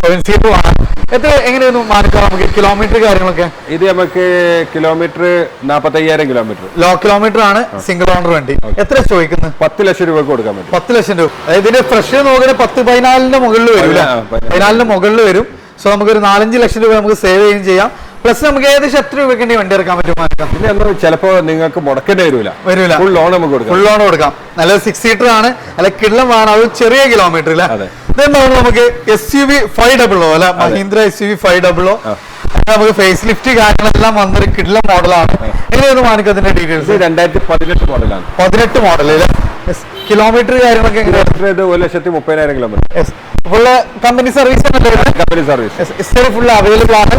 സെവൻ സീറ്റർ വാഹനം. എത്ര എങ്ങനെയൊന്നും മാനിക്കാം നമുക്ക് കിലോമീറ്റർ കാര്യങ്ങളൊക്കെ? ഇത് നമുക്ക് കിലോമീറ്റർ നാപ്പത്തി അയ്യായിരം കിലോമീറ്റർ ലോ കിലോമീറ്റർ ആണ് സിംഗിൾ ഓണർ വണ്ടി. എത്ര ചോദിക്കുന്നത് പത്ത് ലക്ഷം രൂപ കൊടുക്കാൻ പറ്റും. പത്ത് ലക്ഷം രൂപ. ഇതിന്റെ ഫ്രഷ് നോക്കുന്ന പത്ത് പതിനാലിന്റെ മുകളിൽ വരില്ല. പതിനാലിന്റെ മുകളിൽ വരും. സോ നമുക്കൊരു നാലഞ്ച് ലക്ഷം രൂപ നമുക്ക് സേവ് ചെയ്യുകയും ചെയ്യാം. പ്ലസ് നമുക്ക് ഏകദേശം എത്ര രൂപയ്ക്ക് വണ്ടി എടുക്കാൻ പറ്റും പിന്നെ നിങ്ങൾക്ക് മുടക്കേണ്ടി വരില്ല വരില്ല ഫുൾ ലോൺ നമുക്ക് കൊടുക്കാം. ഫുൾ ലോൺ കൊടുക്കാം. നല്ല സിക്സ് സീറ്റർ ആണ്. അല്ല കിള്ളം വേണം അത് ചെറിയ കിലോമീറ്റർ. ഇതെന്താണ് നമുക്ക് S U V five double O അല്ല? Mahindra S U V five double O നമുക്ക് ഫേസ് ലിഫ്റ്റ് കാര്യങ്ങളെല്ലാം വന്നൊരു കിള്ളം മോഡലാണ് എങ്ങനെയാണ് മാനിക്കാം ഡീറ്റെയിൽസ് രണ്ടായിരത്തി പതിനെട്ട് മോഡലാണ് പതിനെട്ട് മോഡൽ അല്ലേ കിലോമീറ്റർ കാര്യങ്ങളൊക്കെ എങ്ങനെയാണ് ഒരു ലക്ഷത്തി മുപ്പതിനായിരം kilometre full company service company service full available ആണ്.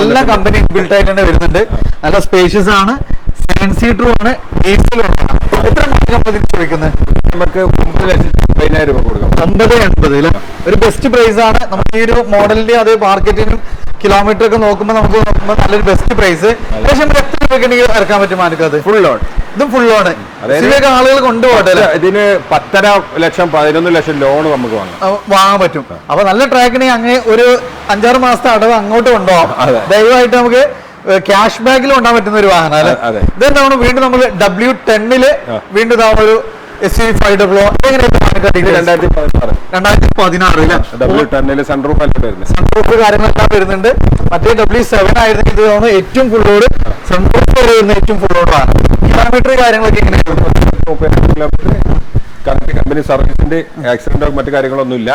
എല്ലാ. കമ്പനി ബിൽഡ് ആയിട്ട് തന്നെ വരുന്നുണ്ട് നല്ല സ്പേഷ്യസ് ആണ്. സെവൻ സീറ്ററും ആണ്. എത്ര കമ്പനി ചോദിക്കുന്നത്? നമുക്ക് ഒമ്പത് ലക്ഷത്തി രൂപ കൊടുക്കാം. ഒമ്പത് എൺപത് ഒരു ബെസ്റ്റ് പ്രൈസ് ആണ്. നമുക്ക് ഈ ഒരു മോഡലിന്റെ അത് മാർക്കറ്റിനും കിലോമീറ്റർ ഒക്കെ നോക്കുമ്പോൾ നമുക്ക് നോക്കുമ്പോൾ നല്ലൊരു ബെസ്റ്റ് പ്രൈസ് ഏകദേശം എത്ര രൂപയ്ക്ക് ഇറക്കാൻ പറ്റും മാനക്കത് ഫുൾ ലോൺ ഇതും ഫുൾ ഇതിലേക്ക് ആളുകൾ കൊണ്ടുപോകട്ടെ ഇതിന് പത്തര ലക്ഷം പതിനൊന്ന് ലക്ഷം ലോൺ നമുക്ക് വാങ്ങാം. വാങ്ങാൻ പറ്റും. അപ്പൊ നല്ല ട്രാക്കിന് അങ്ങനെ ഒരു അഞ്ചാറ് മാസത്തെ അടവ് അങ്ങോട്ട് കൊണ്ടുപോകാം. അതെ. ദയവായിട്ട് നമുക്ക് ക്യാഷ് ബാക്കിൽ കൊണ്ടാൻ പറ്റുന്ന ഒരു വാഹനം അല്ലെ? ഇതെന്താണ് വീണ്ടും നമ്മൾ ഡബ്ല്യു ടെന്നിൽ വീണ്ടും ഒരു എസ് യു ഫൈവ് ഡബ്ല്യു രണ്ടായിരത്തി പതിനാറ് സൺറൂഫ് കാര്യങ്ങളെല്ലാം വരുന്നുണ്ട്. മറ്റേ ഡബ്ല്യൂ സെവൻ ആയിരുന്നെങ്കിൽ ഇത് തോന്നുന്നു ഏറ്റവും ഫുൾ ലോഡ് സൺറൂഫ് വരെ വരുന്ന ഏറ്റവും ലോഡാണ് കിലോമീറ്റർ കാര്യങ്ങളൊക്കെ എങ്ങനെയാണ് കമ്പനി സർവീസിന്റെ ആക്സിഡന്റോ മറ്റു കാര്യങ്ങളൊന്നും ഇല്ല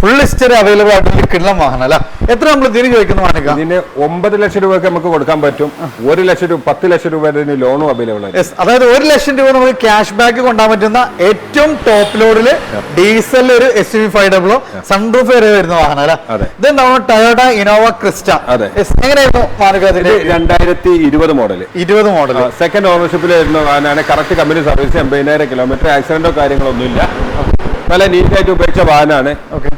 ഫുൾ ഹിസ്റ്ററി അവൈലബിൾ ആയിട്ടുള്ള കിള്ളം വാഹനം അല്ല? എത്ര നമ്മൾ തിരിച്ചു വാഹനം ഇതിന് ഒമ്പത് ലക്ഷം രൂപയ്ക്ക് നമുക്ക് കൊടുക്കാൻ പറ്റും. ഒരു ലക്ഷം രൂപ പത്ത് ലക്ഷം രൂപ ലോണും അവൈലബിൾ ആണ് അതായത് ഒരു ലക്ഷം രൂപ നമുക്ക് ക്യാഷ് ബാക്ക് കൊണ്ടാൻ പറ്റുന്ന ഏറ്റവും ടോപ്പ് ലോഡിൽ ഡീസൽ ഒരു S U five double o sunroof വരെ വരുന്ന വാഹനം അല്ലെ. ഇതെന്താണോ ടയോട്ട ഇനോവ ക്രിസ്റ്റ അതെ. എങ്ങനെയായിരുന്നു രണ്ടായിരത്തി ഇരുപത് മോഡൽ ഇരുപത് മോഡൽ സെക്കൻഡ് ഓണർഷിപ്പിൽ വരുന്ന വാഹനമാണ്. കറക്റ്റ് കമ്പനി സർവീസ് എൺപതിനായിരം കിലോമീറ്റർ ആക്സിഡന്റോ കാര്യങ്ങളൊന്നും ഇല്ല നല്ല നീറ്റായിട്ട് ഉപയോഗിച്ച വാഹനമാണ്. ഓക്കെ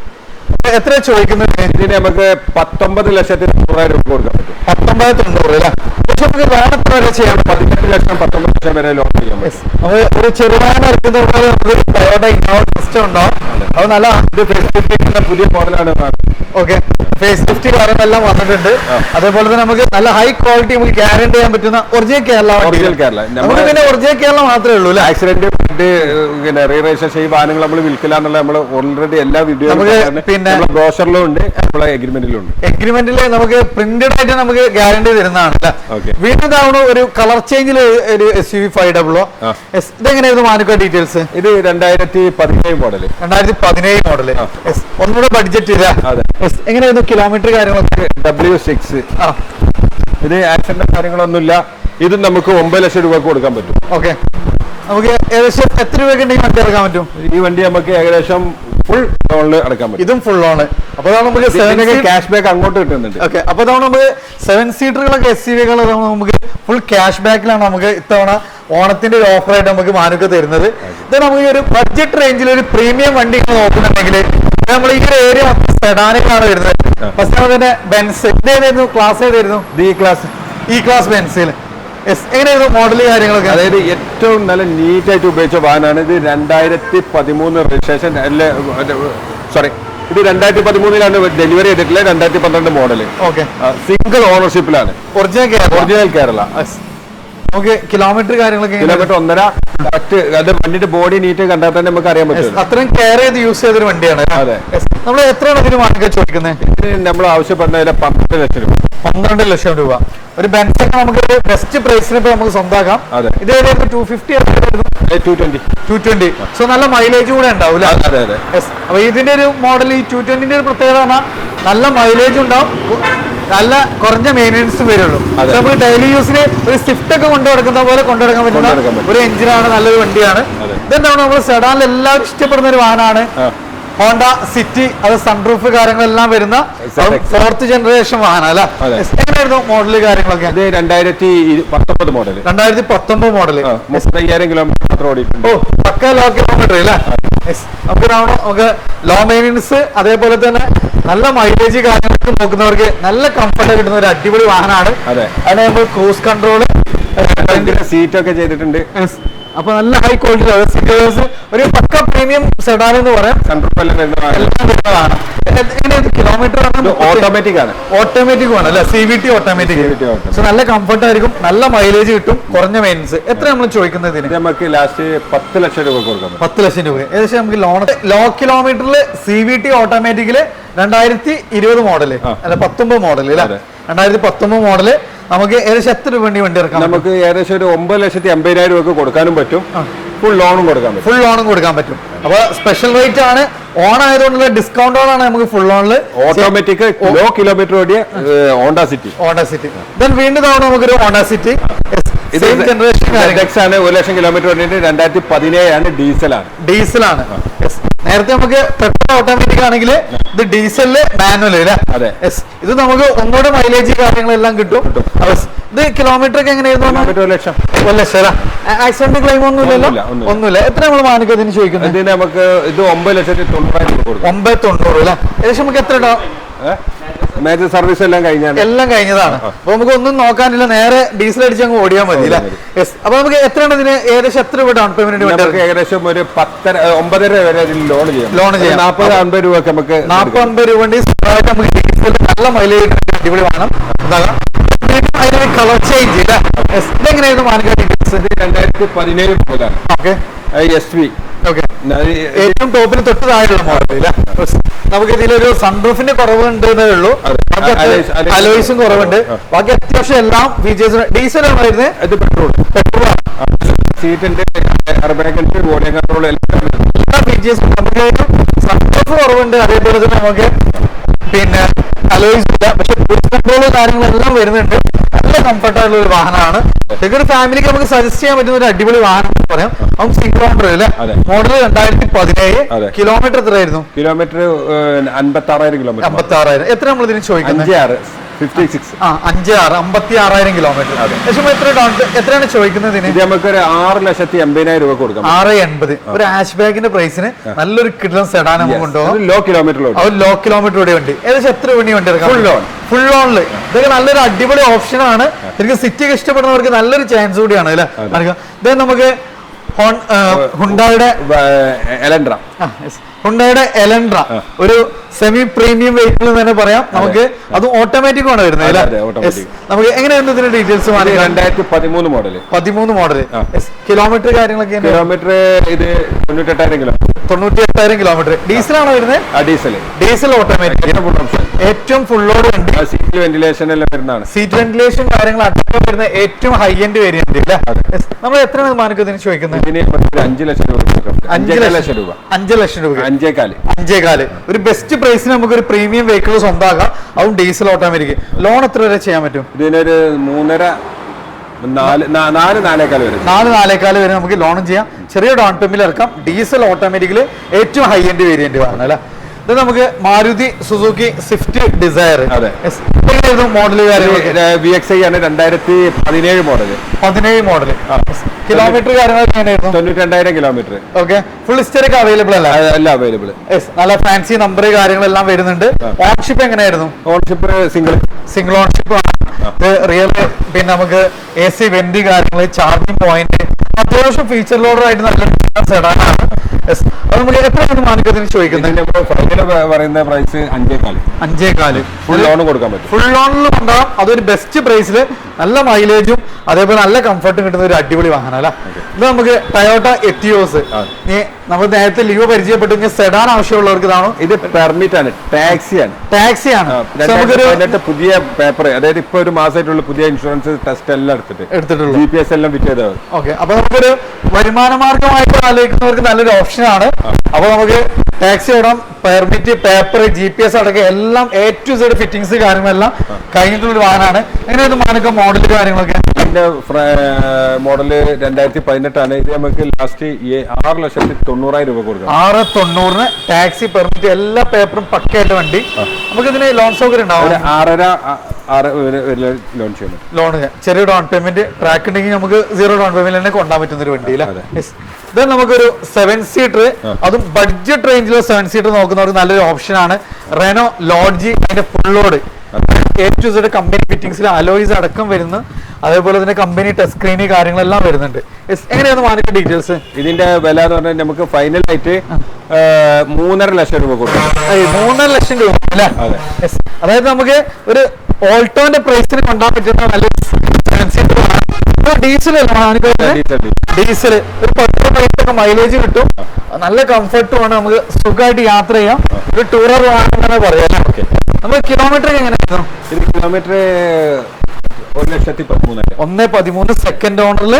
എത്ര ചോദിക്കുന്നത്? ഇതിന് നമുക്ക് പത്തൊമ്പത് ലക്ഷത്തി തൊണ്ണൂറായിരം രൂപ കൊടുക്കാൻ പറ്റും. പത്തൊമ്പത് തൊണ്ണൂറ് അല്ലെ? നമുക്ക് വരെ ചെയ്യാൻ പതിനെട്ട് ലക്ഷം പത്തൊമ്പത് ലക്ഷം വരെ ലോൺ ചെയ്യാം നമുക്ക് ഒരു ചെറുവാഹനം എടുക്കുന്ന പോലെ നമുക്ക് ടൊയോട്ട ഇന്നോവ സിസ്റ്റം ഉണ്ടാവും അത്. നല്ല ഇത് പുതിയ മോഡലാണ് ഓക്കെ. ഫേസ് കാര്യങ്ങളെല്ലാം വന്നിട്ടുണ്ട്. അതേപോലെ തന്നെ നമുക്ക് നല്ല ഹൈ ക്വാളിറ്റി നമുക്ക് ഗ്യാരണ്ടി ചെയ്യാൻ പറ്റുന്ന ഒറിജിനൽ കേരള ഒറിജിനൽ കേരള. നമുക്ക് പിന്നെ ഒറിജിനൽ കേരള മാത്രമേ ഉള്ളൂ ആക്സിഡന്റ് പിന്നെ റീറേഷൻ ഈ വാഹനങ്ങൾ നമ്മൾ വിൽക്കില്ല എന്നുള്ള നമ്മൾ ഓൾറെഡി എല്ലാ വീഡിയോ പിന്നെ- ബ്രോഷറിലും ഉണ്ട് നമ്മളെ എഗ്രിമെന്റിലും ഉണ്ട്. എഗ്രിമെന്റിൽ നമുക്ക് പ്രിന്റഡ് ആയിട്ട് നമുക്ക് ഗ്യാരണ്ടി തരുന്നതാണ്. വീണ്ടും തവണ ഒരു കളർ ചേഞ്ചിൽ ഒരു S U V five double ഇതെങ്ങനെയായിരുന്നു മാനുക്ക ഡീറ്റെയിൽസ് ഇത് രണ്ടായിരത്തി പതിനേഴ് മോഡൽ. രണ്ടായിരത്തി പതിനേഴ് മോഡൽ ഒന്നുകൂടെ ബഡ്ജറ്റ് ഇല്ല. എങ്ങനെയായിരുന്നു കിലോമീറ്റർ കാര്യങ്ങളൊക്കെ? ഡബ്ല്യു സിക്സ് ഇത് ആക്സിഡന്റ് കാര്യങ്ങളൊന്നുമില്ല. ഇത് നമുക്ക് ഒമ്പത് ലക്ഷം രൂപക്ക് കൊടുക്കാൻ പറ്റും. ഓക്കെ. നമുക്ക് ഏകദേശം എത്ര രൂപയ്ക്ക് ഉണ്ടെങ്കിൽ വണ്ടി ഇറക്കാൻ പറ്റും? ഈ വണ്ടി നമുക്ക് ഏകദേശം ഫുൾ ലോണിൽ അടക്കാൻ പറ്റും. ഇതും ഫുൾ ലോണ് അപ്പൊ അതാണ് നമുക്ക് സെവൻ ക്യാഷ് ബാക്ക് അങ്ങോട്ട് കിട്ടുന്നുണ്ട്. ഓക്കെ അപ്പൊ അതാണ് നമുക്ക് സെവൻ സീറ്ററുകളൊക്കെ എസ് സി വികൾ നമുക്ക് ഫുൾ ക്യാഷ് ബാക്കിലാണ് നമുക്ക് ഇത്തവണ ഓണത്തിന്റെ ഒരു ഓഫർ ആയിട്ട് നമുക്ക് മാനുക്ക് തരുന്നത്. ഇത് നമുക്ക് ഈ ഒരു ബഡ്ജറ്റ് റേഞ്ചിൽ ഒരു പ്രീമിയം വണ്ടി നോക്കുന്നുണ്ടെങ്കിൽ നമ്മൾ ഈ ഒരു ഏരിയ സെഡാനൊക്കെയാണ് വരുന്നത്. ഫസ്റ്റ് തന്നെ ബെൻസ് ഇതേതായിരുന്നു? ക്ലാസ് ഏതായിരുന്നു? ബി ക്ലാസ് ഇ ക്ലാസ് ബെൻസിൽ എങ്ങനെയായിരുന്നു മോഡൽ കാര്യങ്ങളൊക്കെ? അതായത് ഏറ്റവും നല്ല നീറ്റ് ആയിട്ട് ഉപയോഗിച്ച വാഹനമാണ് ഇത് രണ്ടായിരത്തി പതിമൂന്ന് രജിസ്ട്രേഷൻ അല്ല സോറി ഇത് രണ്ടായിരത്തി പതിമൂന്നിലാണ് ഡെലിവറി ചെയ്തിട്ടുള്ളത് രണ്ടായിരത്തി പന്ത്രണ്ട് മോഡൽ ഓക്കെ സിംഗിൾ ഓണർഷിപ്പിലാണ് ഒറിജിനൽ ഒറിജിനൽ കേരള നമുക്ക് കിലോമീറ്റർ കാര്യങ്ങളൊക്കെ കിലോമീറ്റർ ഒന്നര കറക്റ്റ് അത് വണ്ടിയുടെ ബോഡി നീറ്റ് കണ്ടാൽ തന്നെ നമുക്ക് അറിയാൻ പറ്റും അത്രയും കെയർ ചെയ്ത് യൂസ് ചെയ്തൊരു വണ്ടിയാണ് അതെ. നമ്മൾ എത്രയാണ് ഇതിന് വാങ്ങിക്കാൻ ചോദിക്കുന്നത്? നമ്മൾ ആവശ്യപ്പെടുന്ന പന്ത്രണ്ട് ലക്ഷം രൂപ. പന്ത്രണ്ട് ലക്ഷം രൂപ. ഒരു ബെൻസ് നമുക്ക് ബെസ്റ്റ് പ്രൈസിന് ഇപ്പൊ നമുക്ക് സ്വന്താക്കാം. ഇതേപോലെ ഇത് two fifty two twenty so നല്ല മൈലേജ് കൂടെ ഉണ്ടാവില്ല അപ്പൊ ഇതിന്റെ ഒരു മോഡൽ ഈ ടു ട്വന്റിന്റെ ഒരു പ്രത്യേകത പറഞ്ഞാൽ നല്ല മൈലേജ് ഉണ്ടാവും. നല്ല കുറഞ്ഞ മെയിന്റെനൻസ് വരുള്ളൂ. നമുക്ക് ഡെയിലി യൂസിന് ഒരു സ്വിഫ്റ്റ് ഒക്കെ കൊണ്ടു നടക്കുന്ന പോലെ കൊണ്ടു കൊണ്ടുനടക്കാൻ പറ്റുന്ന ഒരു എഞ്ചിനാണ് നല്ലൊരു വണ്ടിയാണ്. ഇതെന്താണ് നമ്മൾ സെഡാനിൽ എല്ലാവരും ഇഷ്ടപ്പെടുന്ന ഒരു വാഹനമാണ്. ഹോണ്ട സിറ്റി അത് സൺറൂഫ് കാര്യങ്ങളെല്ലാം വരുന്ന. ഫോർത്ത് ജനറേഷൻ വാഹനം മോഡൽ. എങ്ങനെയായിരുന്നു കാര്യങ്ങളൊക്കെ? രണ്ടായിരത്തി പത്തൊമ്പത് മോഡൽ രണ്ടായിരത്തി പത്തൊമ്പത് മോഡൽ മുപ്പത്തയ്യായിരം കിലോമീറ്റർ ഓടിയിട്ടുണ്ട്. ഓ പക്ക ലോ കിലോമീറ്റർ അല്ലേ. നമുക്ക് നമുക്ക് ലോ മെയിന്റെനൻസ് അതേപോലെ തന്നെ നല്ല മൈലേജ് കാര്യങ്ങളൊക്കെ നോക്കുന്നവർക്ക് നല്ല കംഫർട്ട് കിട്ടുന്ന ഒരു അടിപൊളി വാഹനമാണ്. അതെ. അതിന് നമ്മൾ ക്രൂസ് കൺട്രോൾ സീറ്റ് ഒക്കെ ചെയ്തിട്ടുണ്ട്. അപ്പൊ നല്ല ഹൈ ക്വാളിറ്റി ഒരു പക്ക പ്രീമിയം സെഡാൻ എന്ന് പറയാം. വരുന്ന വരുന്നതാണ്. ഓട്ടോമാറ്റിക് ആണ്. ഓട്ടോമാറ്റിക് ആണ് അല്ലെ? C V T automatic so നല്ല കംഫർട്ട് ആയിരിക്കും നല്ല മൈലേജ് കിട്ടും കുറഞ്ഞ മെയിൻസ് എത്ര നമ്മൾ ചോദിക്കുന്നത് നമുക്ക് ലാസ്റ്റ് പത്ത് ലക്ഷം രൂപ കൊടുക്കാം പത്ത് ലക്ഷം രൂപ. ഏകദേശം നമുക്ക് ലോൺ ലോ കിലോമീറ്ററിൽ സി വി ടി ഓട്ടോമാറ്റിക്കിൽ രണ്ടായിരത്തി ഇരുപത് മോഡൽ അല്ല പത്തൊമ്പത് മോഡൽ അല്ലെ. രണ്ടായിരത്തി പത്തൊമ്പത് മോഡൽ നമുക്ക് ഏകദേശം എത്ര രൂപ വണ്ടി വണ്ടി ഇറക്കാം നമുക്ക് ഏകദേശം ഒരു ഒമ്പത് ലക്ഷത്തി അമ്പതിനായിരം രൂപ കൊടുക്കാനും പറ്റും. ഫുൾ ലോണും കൊടുക്കാൻ പറ്റും. ഫുൾ ലോണും കൊടുക്കാൻ പറ്റും. അപ്പൊ സ്പെഷ്യൽ റേറ്റ് ആണ്. ഓൺ ആയതുകൊണ്ടുള്ള ഡിസ്കൗണ്ട് ഓൺ ആണ് നമുക്ക് ഫുൾ ലോണിൽ ഓട്ടോമാറ്റിക് ലോ കിലോമീറ്റർ ഓടിയ Honda City Honda City then വീണ്ടും തവണ നമുക്കൊരു ഹോണ്ട സിറ്റി ഇത് ജനറേഷൻ ആണ് ഒരു ലക്ഷം കിലോമീറ്റർ ഓടിയിട്ട് രണ്ടായിരത്തി പതിനേഴാണ് ഡീസലാണ് ഡീസലാണ്. നേരത്തെ നമുക്ക് പെട്രോൾ ഓട്ടോമാറ്റിക് ആണെങ്കിൽ ഇത് ഡീസലിൽ മാനുവൽ അല്ലേ അതെ. ഇത് നമുക്ക് ഒന്നുകൂടെ മൈലേജ് കാര്യങ്ങളെല്ലാം കിട്ടും. ഇത് കിലോമീറ്റർ ഒക്കെ എങ്ങനെയായിരുന്നു ഒരു ലക്ഷം. ഒരു ലക്ഷം ആക്സിഡന്റ് ക്ലെയിം ഒന്നുമില്ലല്ലോ? ഒന്നുമില്ല, എത്ര നമ്മൾ മാനിക്കത്തിന് ചോദിക്കുന്നത് നമുക്ക് ഇത് ഒമ്പത് ലക്ഷത്തി തൊണ്ണൂറായിരം ഒമ്പത് തൊണ്ണൂറ് അല്ലേ? ഏകദേശം നമുക്ക് എത്ര മേജർ സർവീസ് എല്ലാം കഴിഞ്ഞാണ് എല്ലാം കഴിഞ്ഞതാണ്. അപ്പൊ നമുക്ക് ഒന്നും നോക്കാനില്ല നേരെ ഡീസൽ അടിച്ച് അങ്ങ് ഓടിയാൽ മതി അപ്പൊ നമുക്ക് എത്രയാണ് ഇതിന് ഏകദേശം എത്ര രൂപ ഡൗൺ പേയ്മെന്റ് നമുക്ക് ഏകദേശം ഒരു പത്തര ഒമ്പതര വരെ ലോൺ ചെയ്യാം. ലോൺ ചെയ്യാം. നാൽപ്പത് അൻപത് രൂപ നമുക്ക് നാൽപ്പത് അമ്പത് രൂപ കൊണ്ട് നമുക്ക് ഡീസൽ നല്ല മൈലേജ് അടിപൊളി വേണം ഇതാകാം അതിന് കളർ ചേഞ്ച് ഇല്ല. ഇതെങ്ങനെയായിരുന്നു മാനിക്ക ഡീറ്റെയിൽസ് ഇത് രണ്ടായിരത്തി പതിനേഴ് മുതലാണ്. ഓക്കെ എസ് വി ഏറ്റവും ടോപ്പിന് തൊട്ട് താഴെയുള്ള മോഡൽ ഇല്ല? നമുക്ക് ഇതിലൊരു സൺറൂഫിന്റെ കുറവുണ്ട് എന്നേ ഉള്ളൂ. അതെ. അലോയ്സും കുറവുണ്ട്. ബാക്കി അത്യാവശ്യം എല്ലാം ഫീച്ചേഴ്സും ഡീസൽ വരുന്നത്. ഇത് പെട്രോൾ പെട്രോൾ സീറ്റിന്റെ എയർബാഗിന്റെ ബോഡി കൺട്രോൾ എല്ലാ ഫീച്ചേഴ്സും നമുക്ക് സൺറൂഫ് കുറവുണ്ട്. അതേപോലെ തന്നെ നമുക്ക് പിന്നെ അലോയ്സ് ഇല്ല. പക്ഷെ ക്രൂസ് കൺട്രോൾ കാര്യങ്ങളെല്ലാം വരുന്നുണ്ട്. നല്ല കംഫർട്ടായിട്ടുള്ള ഒരു വാഹനമാണ്. ഒരു ഫാമിലിക്ക് നമുക്ക് സജസ്റ്റ് ചെയ്യാൻ പറ്റുന്ന ഒരു അടിപൊളി വാഹനം എന്ന് പറയാം. നമുക്ക് ഓണർ അല്ലേ. മോഡൽ രണ്ടായിരത്തി പതിനേഴ്. കിലോമീറ്റർ എത്രയായിരുന്നു? കിലോമീറ്റർ അൻപത്തി ആറായിരം കിലോമീറ്റർ അമ്പത്തി ആറായിരം എത്ര നമ്മൾ ഇതിന് ചോദിക്കുന്നത് ഫിഫ്റ്റി സിക്സ്. ആ അഞ്ച് ആറ് അമ്പത്തി ആറായിരം കിലോമീറ്റർ ഏകദേശം എത്ര ഡൗൺ എത്രയാണ് ചോദിക്കുന്നത് ഇത് നമുക്ക് ഒരു ആറ് ലക്ഷത്തി എൺപതിനായിരം രൂപ കൊടുക്കാം. ആറ് എൺപത്. ഒരു ഹാഷ് ബാഗിന്റെ പ്രൈസിന് നല്ലൊരു കിടലൻ സെഡാൻ നമുക്ക് കൊണ്ടുപോകാം. ലോ കിലോമീറ്റർ അവർ ലോ കിലോമീറ്റർ കൂടെ ഉണ്ട്. ഏകദേശം എത്ര മണി വണ്ടി എടുക്കാം? Full loan. ഫുൾ ലോണിൽ ഇതൊക്കെ നല്ലൊരു അടിപൊളി ഓപ്ഷൻ ആണ്. എനിക്ക് സിറ്റി ഇഷ്ടപ്പെടുന്നവർക്ക് നല്ലൊരു ചാൻസ് കൂടിയാണ് അല്ലേ? ഇത് നമുക്ക് ഹുണ്ടായുടെ എലൻഡ്ര. ഹുണ്ടായുടെ എലൻഡ്ര. ഒരു സെമി പ്രീമിയം വെഹിക്കിൾ എന്ന് തന്നെ പറയാം. നമുക്ക് അത് ഓട്ടോമാറ്റിക് ആണ് വരുന്നത്. നമുക്ക് എങ്ങനെയാണ് ഇതിന്റെ ഡീറ്റെയിൽസ് രണ്ടായിരത്തി പതിമൂന്ന് മോഡൽ പതിമൂന്ന് മോഡൽ കിലോമീറ്റർ കാര്യങ്ങളൊക്കെ കിലോമീറ്റർ ഇത് തൊണ്ണൂറ്റെട്ടായിരം കിലോ. തൊണ്ണൂറ്റി എട്ടായിരം കിലോമീറ്റർ ഡീസലാണോ വരുന്നത് ഡീസൽ ഡീസൽ ഓട്ടോമാറ്റിക് ഏറ്റവും ഫുള്ളോട് വണ്ടി. സീറ്റ് വെന്റിലേഷൻ എല്ലാം വരുന്നതാണ്. സീറ്റ് വെന്റിലേഷൻ കാര്യങ്ങൾ അടക്കം വരുന്ന ഏറ്റവും ഹൈ എൻഡ് വേരിയന്റ് നമ്മൾ എത്രയാണ് മാനക്ക് ഇതിന് ചോദിക്കുന്നത്? അഞ്ചു ലക്ഷം രൂപ അഞ്ചു ലക്ഷം. രൂപ. അഞ്ച് ലക്ഷം രൂപ അഞ്ചേകാൽ. അഞ്ചേകാൽ. ഒരു ബെസ്റ്റ് പ്രൈസിന് നമുക്ക് ഒരു പ്രീമിയം വെഹിക്കിൾ സ്വന്തമാക്കാം. അതും ഡീസൽ ഓട്ടോമാറ്റിക് ലോൺ എത്ര വരെ ചെയ്യാൻ പറ്റും? ഇതിനൊരു മൂന്നര നാല് നാലേക്കാൽ വരെ. നമുക്ക് ലോണും ചെയ്യാം. ചെറിയ ഡൗൺ പേയ്മെന്റ് ഇറക്കാം. ഡീസൽ ഓട്ടോമാറ്റിക്കലി ഏറ്റവും ഹൈ എൻഡ് വേരിയന്റ് ആണ് അല്ലേ? ഇത് നമുക്ക് മാരുതി സുസുക്കി സ്വിഫ്റ്റ് ഡിസയർ. അതെ. മോഡൽ വി എക്സ് ഐ ആണ് രണ്ടായിരത്തി പതിനേഴ് മോഡൽ പതിനേഴ് മോഡൽ കിലോമീറ്റർ കാര്യങ്ങളൊക്കെ എങ്ങനെയായിരുന്നു? തൊണ്ണൂറ്റി രണ്ടായിരം കിലോമീറ്റർ ഓക്കെ ഫുൾ ഹിസ്റ്ററിക്ക് അവൈലബിൾ അല്ല? എല്ലാം അവൈലബിൾ നല്ല ഫാൻസി നമ്പർ കാര്യങ്ങളെല്ലാം വരുന്നുണ്ട്. ഓൺഷിപ്പ് എങ്ങനെയായിരുന്നു? ഓൺഷിപ്പ് സിംഗിൾ സിംഗിൾ ഓൺഷിപ്പ് ആണ്. റിയൽ പിന്നെ നമുക്ക് എ സി വെന്റി കാര്യങ്ങൾ ചാർജിങ് പോയിന്റ് അത്യാവശ്യം ഫീച്ചർ ലോഡർ ആയിട്ട് നല്ല സെഡാനാണ്. അത് നമുക്ക് എത്രയാണ് മാനിക്കത്തിന് ചോദിക്കുന്നത് പറയുന്ന പ്രൈസ് അഞ്ചേക്കാൽ അഞ്ചേ കാൽ. ഫുൾ ലോൺ കൊടുക്കാൻ പറ്റും. ഫുൾ ലോണിൽ കൊണ്ടാകാം അതൊരു ബെസ്റ്റ് പ്രൈസിൽ നല്ല മൈലേജും അതേപോലെ നല്ല കംഫർട്ടും കിട്ടുന്ന ഒരു അടിപൊളി വാഹനം അല്ല? ഇത് നമുക്ക് ടയോട്ട എറ്റിയോസ് നമ്മൾ നേരത്തെ ലീവ് പരിചയപ്പെട്ടു ഇനി സെഡാൻ ആവശ്യമുള്ളവർക്ക് ഇതാണോ? ഇത് പെർമിറ്റ് ആണ്. ടാക്സിയാണ് ടാക്സിയാണ് പുതിയ പേപ്പർ അതായത് ഇപ്പൊ ഒരു മാസമായിട്ടുള്ള പുതിയ ഇൻഷുറൻസ് ടെസ്റ്റ് എല്ലാം എടുത്തിട്ട് എടുത്തിട്ടുള്ളൂ. ജി പി എസ് എല്ലാം ഫിറ്റ് ചെയ്തത് ഓക്കെ അപ്പൊ നമുക്കൊരു വരുമാന മാർഗമായിട്ട് ആലോചിക്കുന്നവർക്ക് നല്ലൊരു ഓപ്ഷനാണ് അപ്പോൾ നമുക്ക് ടാക്സി ഇടാം permit paper G P S അടക്കം എല്ലാം എ ടു സൈഡ് ഫിറ്റിംഗ്സ് കാര്യങ്ങളെല്ലാം കഴിഞ്ഞിട്ടുള്ള ഒരു വാഹനമാണ്. എങ്ങനെയാണ് മാനക്ക മോഡൽ കാര്യങ്ങളൊക്കെ ഇതിന്റെ മോഡൽ രണ്ടായിരത്തി പതിനെട്ടാണ് ഇത് നമുക്ക് ലാസ്റ്റ് ആറ് ലക്ഷത്തി തൊണ്ണൂറായിരം രൂപ കൊടുക്കും. ആറ് തൊണ്ണൂറിന് ടാക്സി പെർമിറ്റ് എല്ലാ പേപ്പറും പക്കയായിട്ട് വണ്ടി. നമുക്ക് ഇതിന് ലോൺ സൗകര്യം ഉണ്ടാവും. ആറര ആറ് ലോൺ ചെയ്യണം ലോൺ ചെറിയ ഡൗൺ പേയ്മെന്റ് ട്രാക്ക് ഉണ്ടെങ്കിൽ നമുക്ക് സീറോ ഡൗൺ പേയ്മെന്റ് തന്നെ കൊണ്ടാൻ പറ്റുന്ന ഒരു വണ്ടി. ഇത് നമുക്കൊരു സെവൻ സീറ്റർ അതും ബഡ്ജറ്റ് റേഞ്ചിലെ സെവൻ സീറ്റർ നോക്കുന്നവർക്ക് നല്ലൊരു ഓപ്ഷനാണ് റെനോ ലോഡ്ജി അതിന്റെ full load A to Z company ഫിറ്റിംഗ്സിൽ alloys അടക്കം വരുന്നു അതേപോലെ തന്നെ കമ്പനി ടെസ്റ്റ് സ്ക്രീന് കാര്യങ്ങളെല്ലാം വരുന്നുണ്ട്. എങ്ങനെയാണ് മാനിക്ക ഡീറ്റെയിൽസ് ഇതിന്റെ വില എന്ന് പറഞ്ഞാൽ നമുക്ക് ഫൈനൽ ആയിട്ട് മൂന്നര ലക്ഷം രൂപ കൊടുക്കും. മൂന്നര ലക്ഷം രൂപ അല്ലേ? അതെ. അതായത് നമുക്ക് ഒരു ഓൾട്ടോന്റെ പ്രൈസിന് കൊണ്ടാൻ പറ്റുന്ന നല്ല ഡീസൽ ഡീസൽ ഒരു പത്ത് പൈസ മൈലേജ് കിട്ടും. നല്ല കംഫർട്ടും ആണ് നമുക്ക് സുഖമായിട്ട് യാത്ര ചെയ്യാം. ഒരു ടൂറർ വാഹനം പറയാം നമ്മൾ കിലോമീറ്റർ എങ്ങനെയായിരുന്നു ഇത് കിലോമീറ്റർ ഒരു ലക്ഷത്തി പതിമൂന്ന് ഒന്ന് പതിമൂന്ന് സെക്കൻഡ് ഓണറിൽ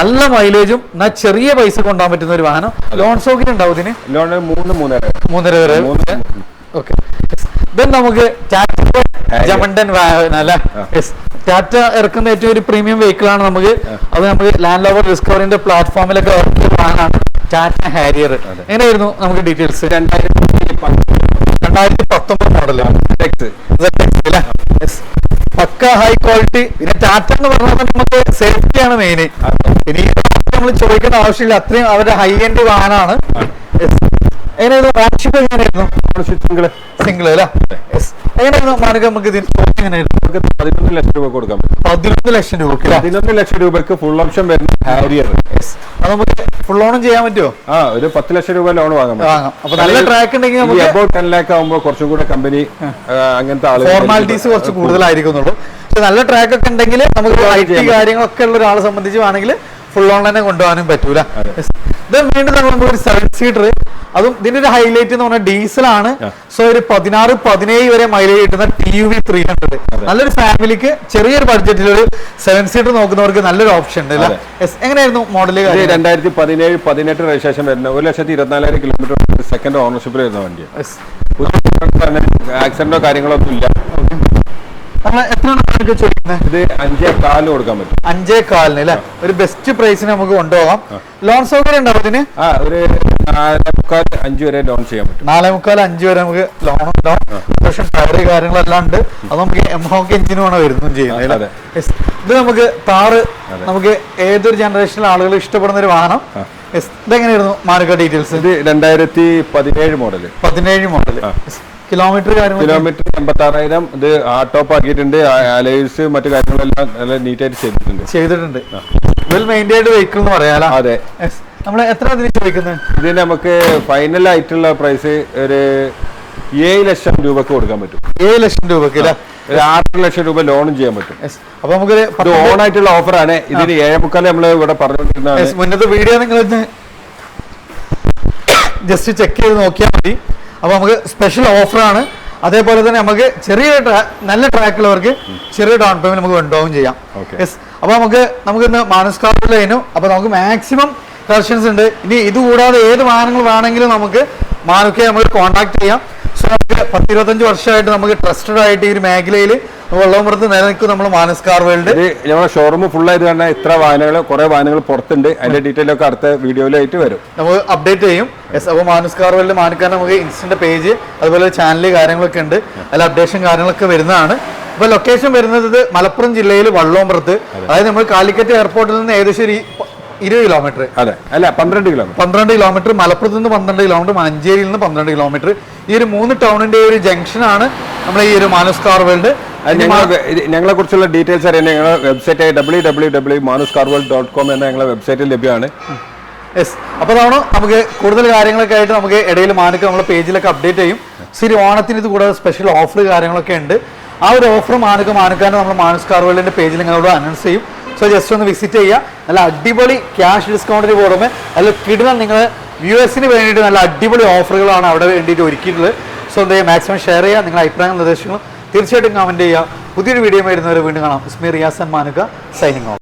നല്ല മൈലേജും എന്നാ ചെറിയ പൈസ കൊണ്ടുപോകാൻ പറ്റുന്ന ഒരു വാഹനം. ലോൺ സൗകര്യം ഉണ്ടാവും ഇതിന്? ലോൺ മൂന്ന് മൂന്നര. മൂന്നര വരെ. ഓക്കെ. ദെൻ നമുക്ക് ടാറ്റ ജമണ്ടൻ വാഹനം അല്ലെ? ടാറ്റ ഇറക്കുന്ന ഏറ്റവും ഒരു പ്രീമിയം വെഹിക്കിൾ ആണ് നമുക്ക്. അത് നമുക്ക് ലാൻഡ് ലോവർ ഡിസ്കവറിന്റെ പ്ലാറ്റ്ഫോമിലൊക്കെ വാഹനമാണ് ടാറ്റ ഹാരിയർ എങ്ങനെയായിരുന്നു നമുക്ക് ഡീറ്റെയിൽസ് രണ്ടായിരത്തി പത്തൊമ്പത് മോഡലാണ് പക്ക ഹൈ ക്വാളിറ്റി പിന്നെ ടാറ്റ എന്ന് പറഞ്ഞാൽ നമുക്ക് സേഫ്റ്റിയാണ് മെയിൻ ഇനി നമ്മൾ ചോദിക്കേണ്ട ആവശ്യമില്ല. അത്രയും അവരുടെ ഹൈ എൻഡ് വാഹനമാണ്. പതിനൊന്ന് ലക്ഷം രൂപ കൊടുക്കാം. പതിനൊന്ന് ലക്ഷം രൂപ പതിനൊന്ന് ലക്ഷം രൂപക്ക് ഫുൾ ഓപ്ഷൻ വരുന്ന ഹാരിയർ. അത് നമുക്ക് ഫുൾ ഓണും ചെയ്യാൻ പറ്റുമോ ആ ഒരു പത്ത് ലക്ഷം രൂപ ലോൺ വാങ്ങാം. അപ്പൊ നല്ല ട്രാക്ക് ഉണ്ടെങ്കിൽ നമുക്ക് അബൌട്ട് ടെൻ ലാക്ക് ആകുമ്പോൾ കുറച്ചും കൂടെ കമ്പനി അങ്ങനത്തെ ആളുകൾ ഫോർമാലിറ്റീസ് കുറച്ച് കൂടുതലായിരിക്കുന്നുള്ളൂ. പക്ഷെ നല്ല ട്രാക്ക് ഒക്കെ ഉണ്ടെങ്കിൽ നമുക്ക് ഐ ടി കാര്യങ്ങളൊക്കെ ഉള്ള ഒരാളെ സംബന്ധിച്ച് വേണമെങ്കിൽ ഫുൾ ഓൺ തന്നെ കൊണ്ടുപോകാനും പറ്റൂല. ഇത് വീണ്ടും നമ്മൾ ഒരു സെവൻ സീറ്റർ അതും ഇതിന്റെ ഒരു ഹൈലൈറ്റ് എന്ന് പറഞ്ഞാൽ ഡീസലാണ് സോ ഒരു പതിനാറ് പതിനേഴ് വരെ മൈലേജ് കിട്ടുന്ന T U V three hundred നല്ലൊരു ഫാമിലിക്ക് ചെറിയൊരു ബഡ്ജറ്റിൽ ഒരു സെവൻ സീറ്റർ നോക്കുന്നവർക്ക് നല്ലൊരു ഓപ്ഷൻ ഉണ്ട്. എങ്ങനെയായിരുന്നു മോഡൽ രണ്ടായിരത്തി പതിനേഴ് പതിനെട്ട് രജിസ്ട്രേഷൻ വരുന്ന ഒരു ലക്ഷത്തി ഇരുപത്തിനാലായിരം കിലോമീറ്റർ സെക്കൻഡ് ഓണർഷിപ്പിൽ വരുന്ന വണ്ടിയാണ്. ആക്സിഡന്റോ കാര്യങ്ങളോ ഒന്നും ഇല്ല നമ്മൾ എത്രയാണ് നിങ്ങൾക്ക് ചോദിക്കുന്നത് ഇത് അഞ്ചേ കാലിന് കൊടുക്കാൻ പറ്റും. അഞ്ചേ കാലിന് അല്ലേ? ഒരു ബെസ്റ്റ് പ്രൈസിന് നമുക്ക് കൊണ്ടുപോകാം. ലോൺ സൗകര്യം ഉണ്ടാവും ഇതിന് ഒരു നാല് മുക്കാൽ അഞ്ച് വരെ ലോൺ ചെയ്യാൻ പറ്റും. നാലേ മുക്കാൽ അഞ്ച് വരെ നമുക്ക് ലോൺ ഉണ്ടാവും. പക്ഷെ ടയറ് കാര്യങ്ങളെല്ലാം ഉണ്ട്. അത് നമുക്ക് എംഹോക്ക് എഞ്ചിനുമാണ് വരുന്നതും ചെയ്യുന്നത്? ഇത് നമുക്ക് താറ് നമുക്ക് ഏതൊരു ജനറേഷനിലെ ആളുകൾ ഇഷ്ടപ്പെടുന്ന ഒരു വാഹനം. ഇതെങ്ങനെയായിരുന്നു? മാർക്ക ഡീറ്റെയിൽസ് ഇത് രണ്ടായിരത്തി പതിനേഴ് മോഡൽ പതിനേഴ് മോഡൽ കിലോമീറ്റർ കിലോമീറ്റർ എൺപത്തി ആറായിരം ഇത് ഹാർഡ് ടോപ്പ് ആക്കിയിട്ടുണ്ട് അലൈസ് മറ്റു കാര്യങ്ങളെല്ലാം നല്ല നീറ്റായിട്ട് ചെയ്തിട്ടുണ്ട്. ചെയ്തിട്ടുണ്ട്. വെൽ മെയിന്റൈൻഡ് വെഹിക്കിൾ എന്ന് പറയാലോ അതെ. നമ്മൾ എത്ര അതിന് ചോദിക്കുന്നത് ഇതിന് നമുക്ക് ഫൈനൽ ആയിട്ടുള്ള പ്രൈസ് ഒരു ഏഴ് ലക്ഷം രൂപക്ക് കൊടുക്കാൻ പറ്റും. ഏഴ് ലക്ഷം രൂപക്ക് അല്ലേ? ഒരു ആറ് ലക്ഷം രൂപ ലോണും ചെയ്യാൻ പറ്റും. അപ്പൊ നമുക്കൊരു ഇത് ഓൺ ആയിട്ടുള്ള ഓഫറാണ് ഇതിന് ഏഴേ മുക്കാൽ നമ്മൾ ഇവിടെ പറഞ്ഞുകൊണ്ടിരുന്ന മുന്നത്തെ വീഡിയോ നിങ്ങൾ ജസ്റ്റ് ചെക്ക് ചെയ്ത് നോക്കിയാൽ മതി. അപ്പോൾ നമുക്ക് സ്പെഷ്യൽ ഓഫറാണ് അതേപോലെ തന്നെ നമുക്ക് ചെറിയ ട്രാ- നല്ല ട്രാക്കുള്ളവർക്ക് ചെറിയ ഡൗൺ പേയ്മെന്റ് നമുക്ക് ഉണ്ടാവും ചെയ്യാം. യെസ് അപ്പോൾ നമുക്ക് നമുക്ക് ഇന്ന് മാനസ്കാർഡിലേനു അപ്പോൾ നമുക്ക് മാക്സിമം കളക്ഷൻസ് ഉണ്ട്. ഇനി ഇത് കൂടാതെ ഏത് വാഹനങ്ങൾ വേണമെങ്കിലും നമുക്ക് മാനുക്കെ നമുക്ക് കോൺടാക്ട് ചെയ്യാം. സോ നമുക്ക് പത്തിരുപത്തഞ്ച് വർഷമായിട്ട് നമുക്ക് ട്രസ്റ്റഡ് ആയിട്ട് ഈ ഒരു മേഖലയിൽ വെള്ളമൃത്ത് നിലനിൽക്കും നമ്മൾ മാനസ്കാർ വേൾഡ്. നമ്മുടെ ഷോറൂം ഫുൾ ആയത് കാരണം ഇത്ര വാഹനങ്ങൾ കുറെ വാഹനങ്ങൾ പുറത്തുണ്ട്. അതിന്റെ ഡീറ്റെയിൽ ഒക്കെ അടുത്ത വീഡിയോയിലായിട്ട് വരും. നമ്മൾ അപ്ഡേറ്റ് ചെയ്യും. എസ് അപ്പോൾ മാനസ്കാർ വേൾഡ് മാനുക്കാൻ നമുക്ക് ഇൻസ്റ്റന്റ് പേജ് അതുപോലെ ചാനൽ കാര്യങ്ങളൊക്കെ ഉണ്ട്. അതിൽ അപ്ഡേഷൻ കാര്യങ്ങളൊക്കെ വരുന്നതാണ്. ഇപ്പൊ ലൊക്കേഷൻ വരുന്നത് മലപ്പുറം ജില്ലയിൽ വള്ളോമ്പുറത്ത് അതായത് നമ്മൾ കാലിക്കറ്റ് എയർപോർട്ടിൽ നിന്ന് ഏകദേശം ഒരു ഇരുപത് കിലോമീറ്റർ അതെ. അല്ല പന്ത്രണ്ട് കിലോമീറ്റർ പന്ത്രണ്ട് കിലോമീറ്റർ മലപ്പുറത്ത് നിന്ന് പന്ത്രണ്ട് കിലോമീറ്റർ മഞ്ചേരിയിൽ നിന്ന് പന്ത്രണ്ട് കിലോമീറ്റർ ഈ ഒരു മൂന്ന് ടൗണിന്റെ ഒരു ജംഗ്ഷനാണ് നമ്മുടെ ഈ ഒരു മാനസ്കാർ വേൾഡ്. ഞങ്ങളെ കുറിച്ചുള്ള ഡീറ്റെയിൽസ് അറിയാൻ ഞങ്ങളുടെ website W W W Manus carworld dot com എന്ന ഞങ്ങളുടെ വെബ്സൈറ്റിൽ ലഭ്യമാണ്. യെസ് അപ്പോൾ അതാണ് നമുക്ക് കൂടുതൽ കാര്യങ്ങളൊക്കെ ആയിട്ട് നമുക്ക് ഇടയിൽ മാനക്ക് നമ്മളെ പേജിലൊക്കെ അപ്ഡേറ്റ് ചെയ്യും. ശരി ഓണത്തിന് ഇത് കൂടാതെ സ്പെഷ്യൽ ഓഫർ കാര്യങ്ങളൊക്കെ ഉണ്ട്. ആ ഒരു ഓഫർ മാനക്ക് മാനക്കാരൻ നമ്മൾ മാനുസ് കാർവേളിന്റെ പേജിൽ നിങ്ങളോട് അനൗൺസ് ചെയ്യും. സോ ജസ്റ്റ് ഒന്ന് വിസിറ്റ് ചെയ്യുക. നല്ല അടിപൊളി ക്യാഷ് ഡിസ്കൗണ്ടിന് പുറമെ നല്ല കിടന്ന നിങ്ങൾ വ്യൂവേഴ്സിന് വേണ്ടിയിട്ട് നല്ല അടിപൊളി ഓഫറുകളാണ് അവിടെ വേണ്ടിയിട്ട് ഒരുക്കിയിട്ടുള്ളത്. സോ എന്താ മാക്സിമം ഷെയർ ചെയ്യുക നിങ്ങളുടെ അഭിപ്രായങ്ങൾ നിർദ്ദേശങ്ങളും തീർച്ചയായിട്ടും കമന്റ് ചെയ്യുക. പുതിയൊരു വീഡിയോ വരുന്നവരെ വീണ്ടും കാണാം. ഇസ്മീർ റിയാസൻ മാനുക സൈനിങ് ഓഫ്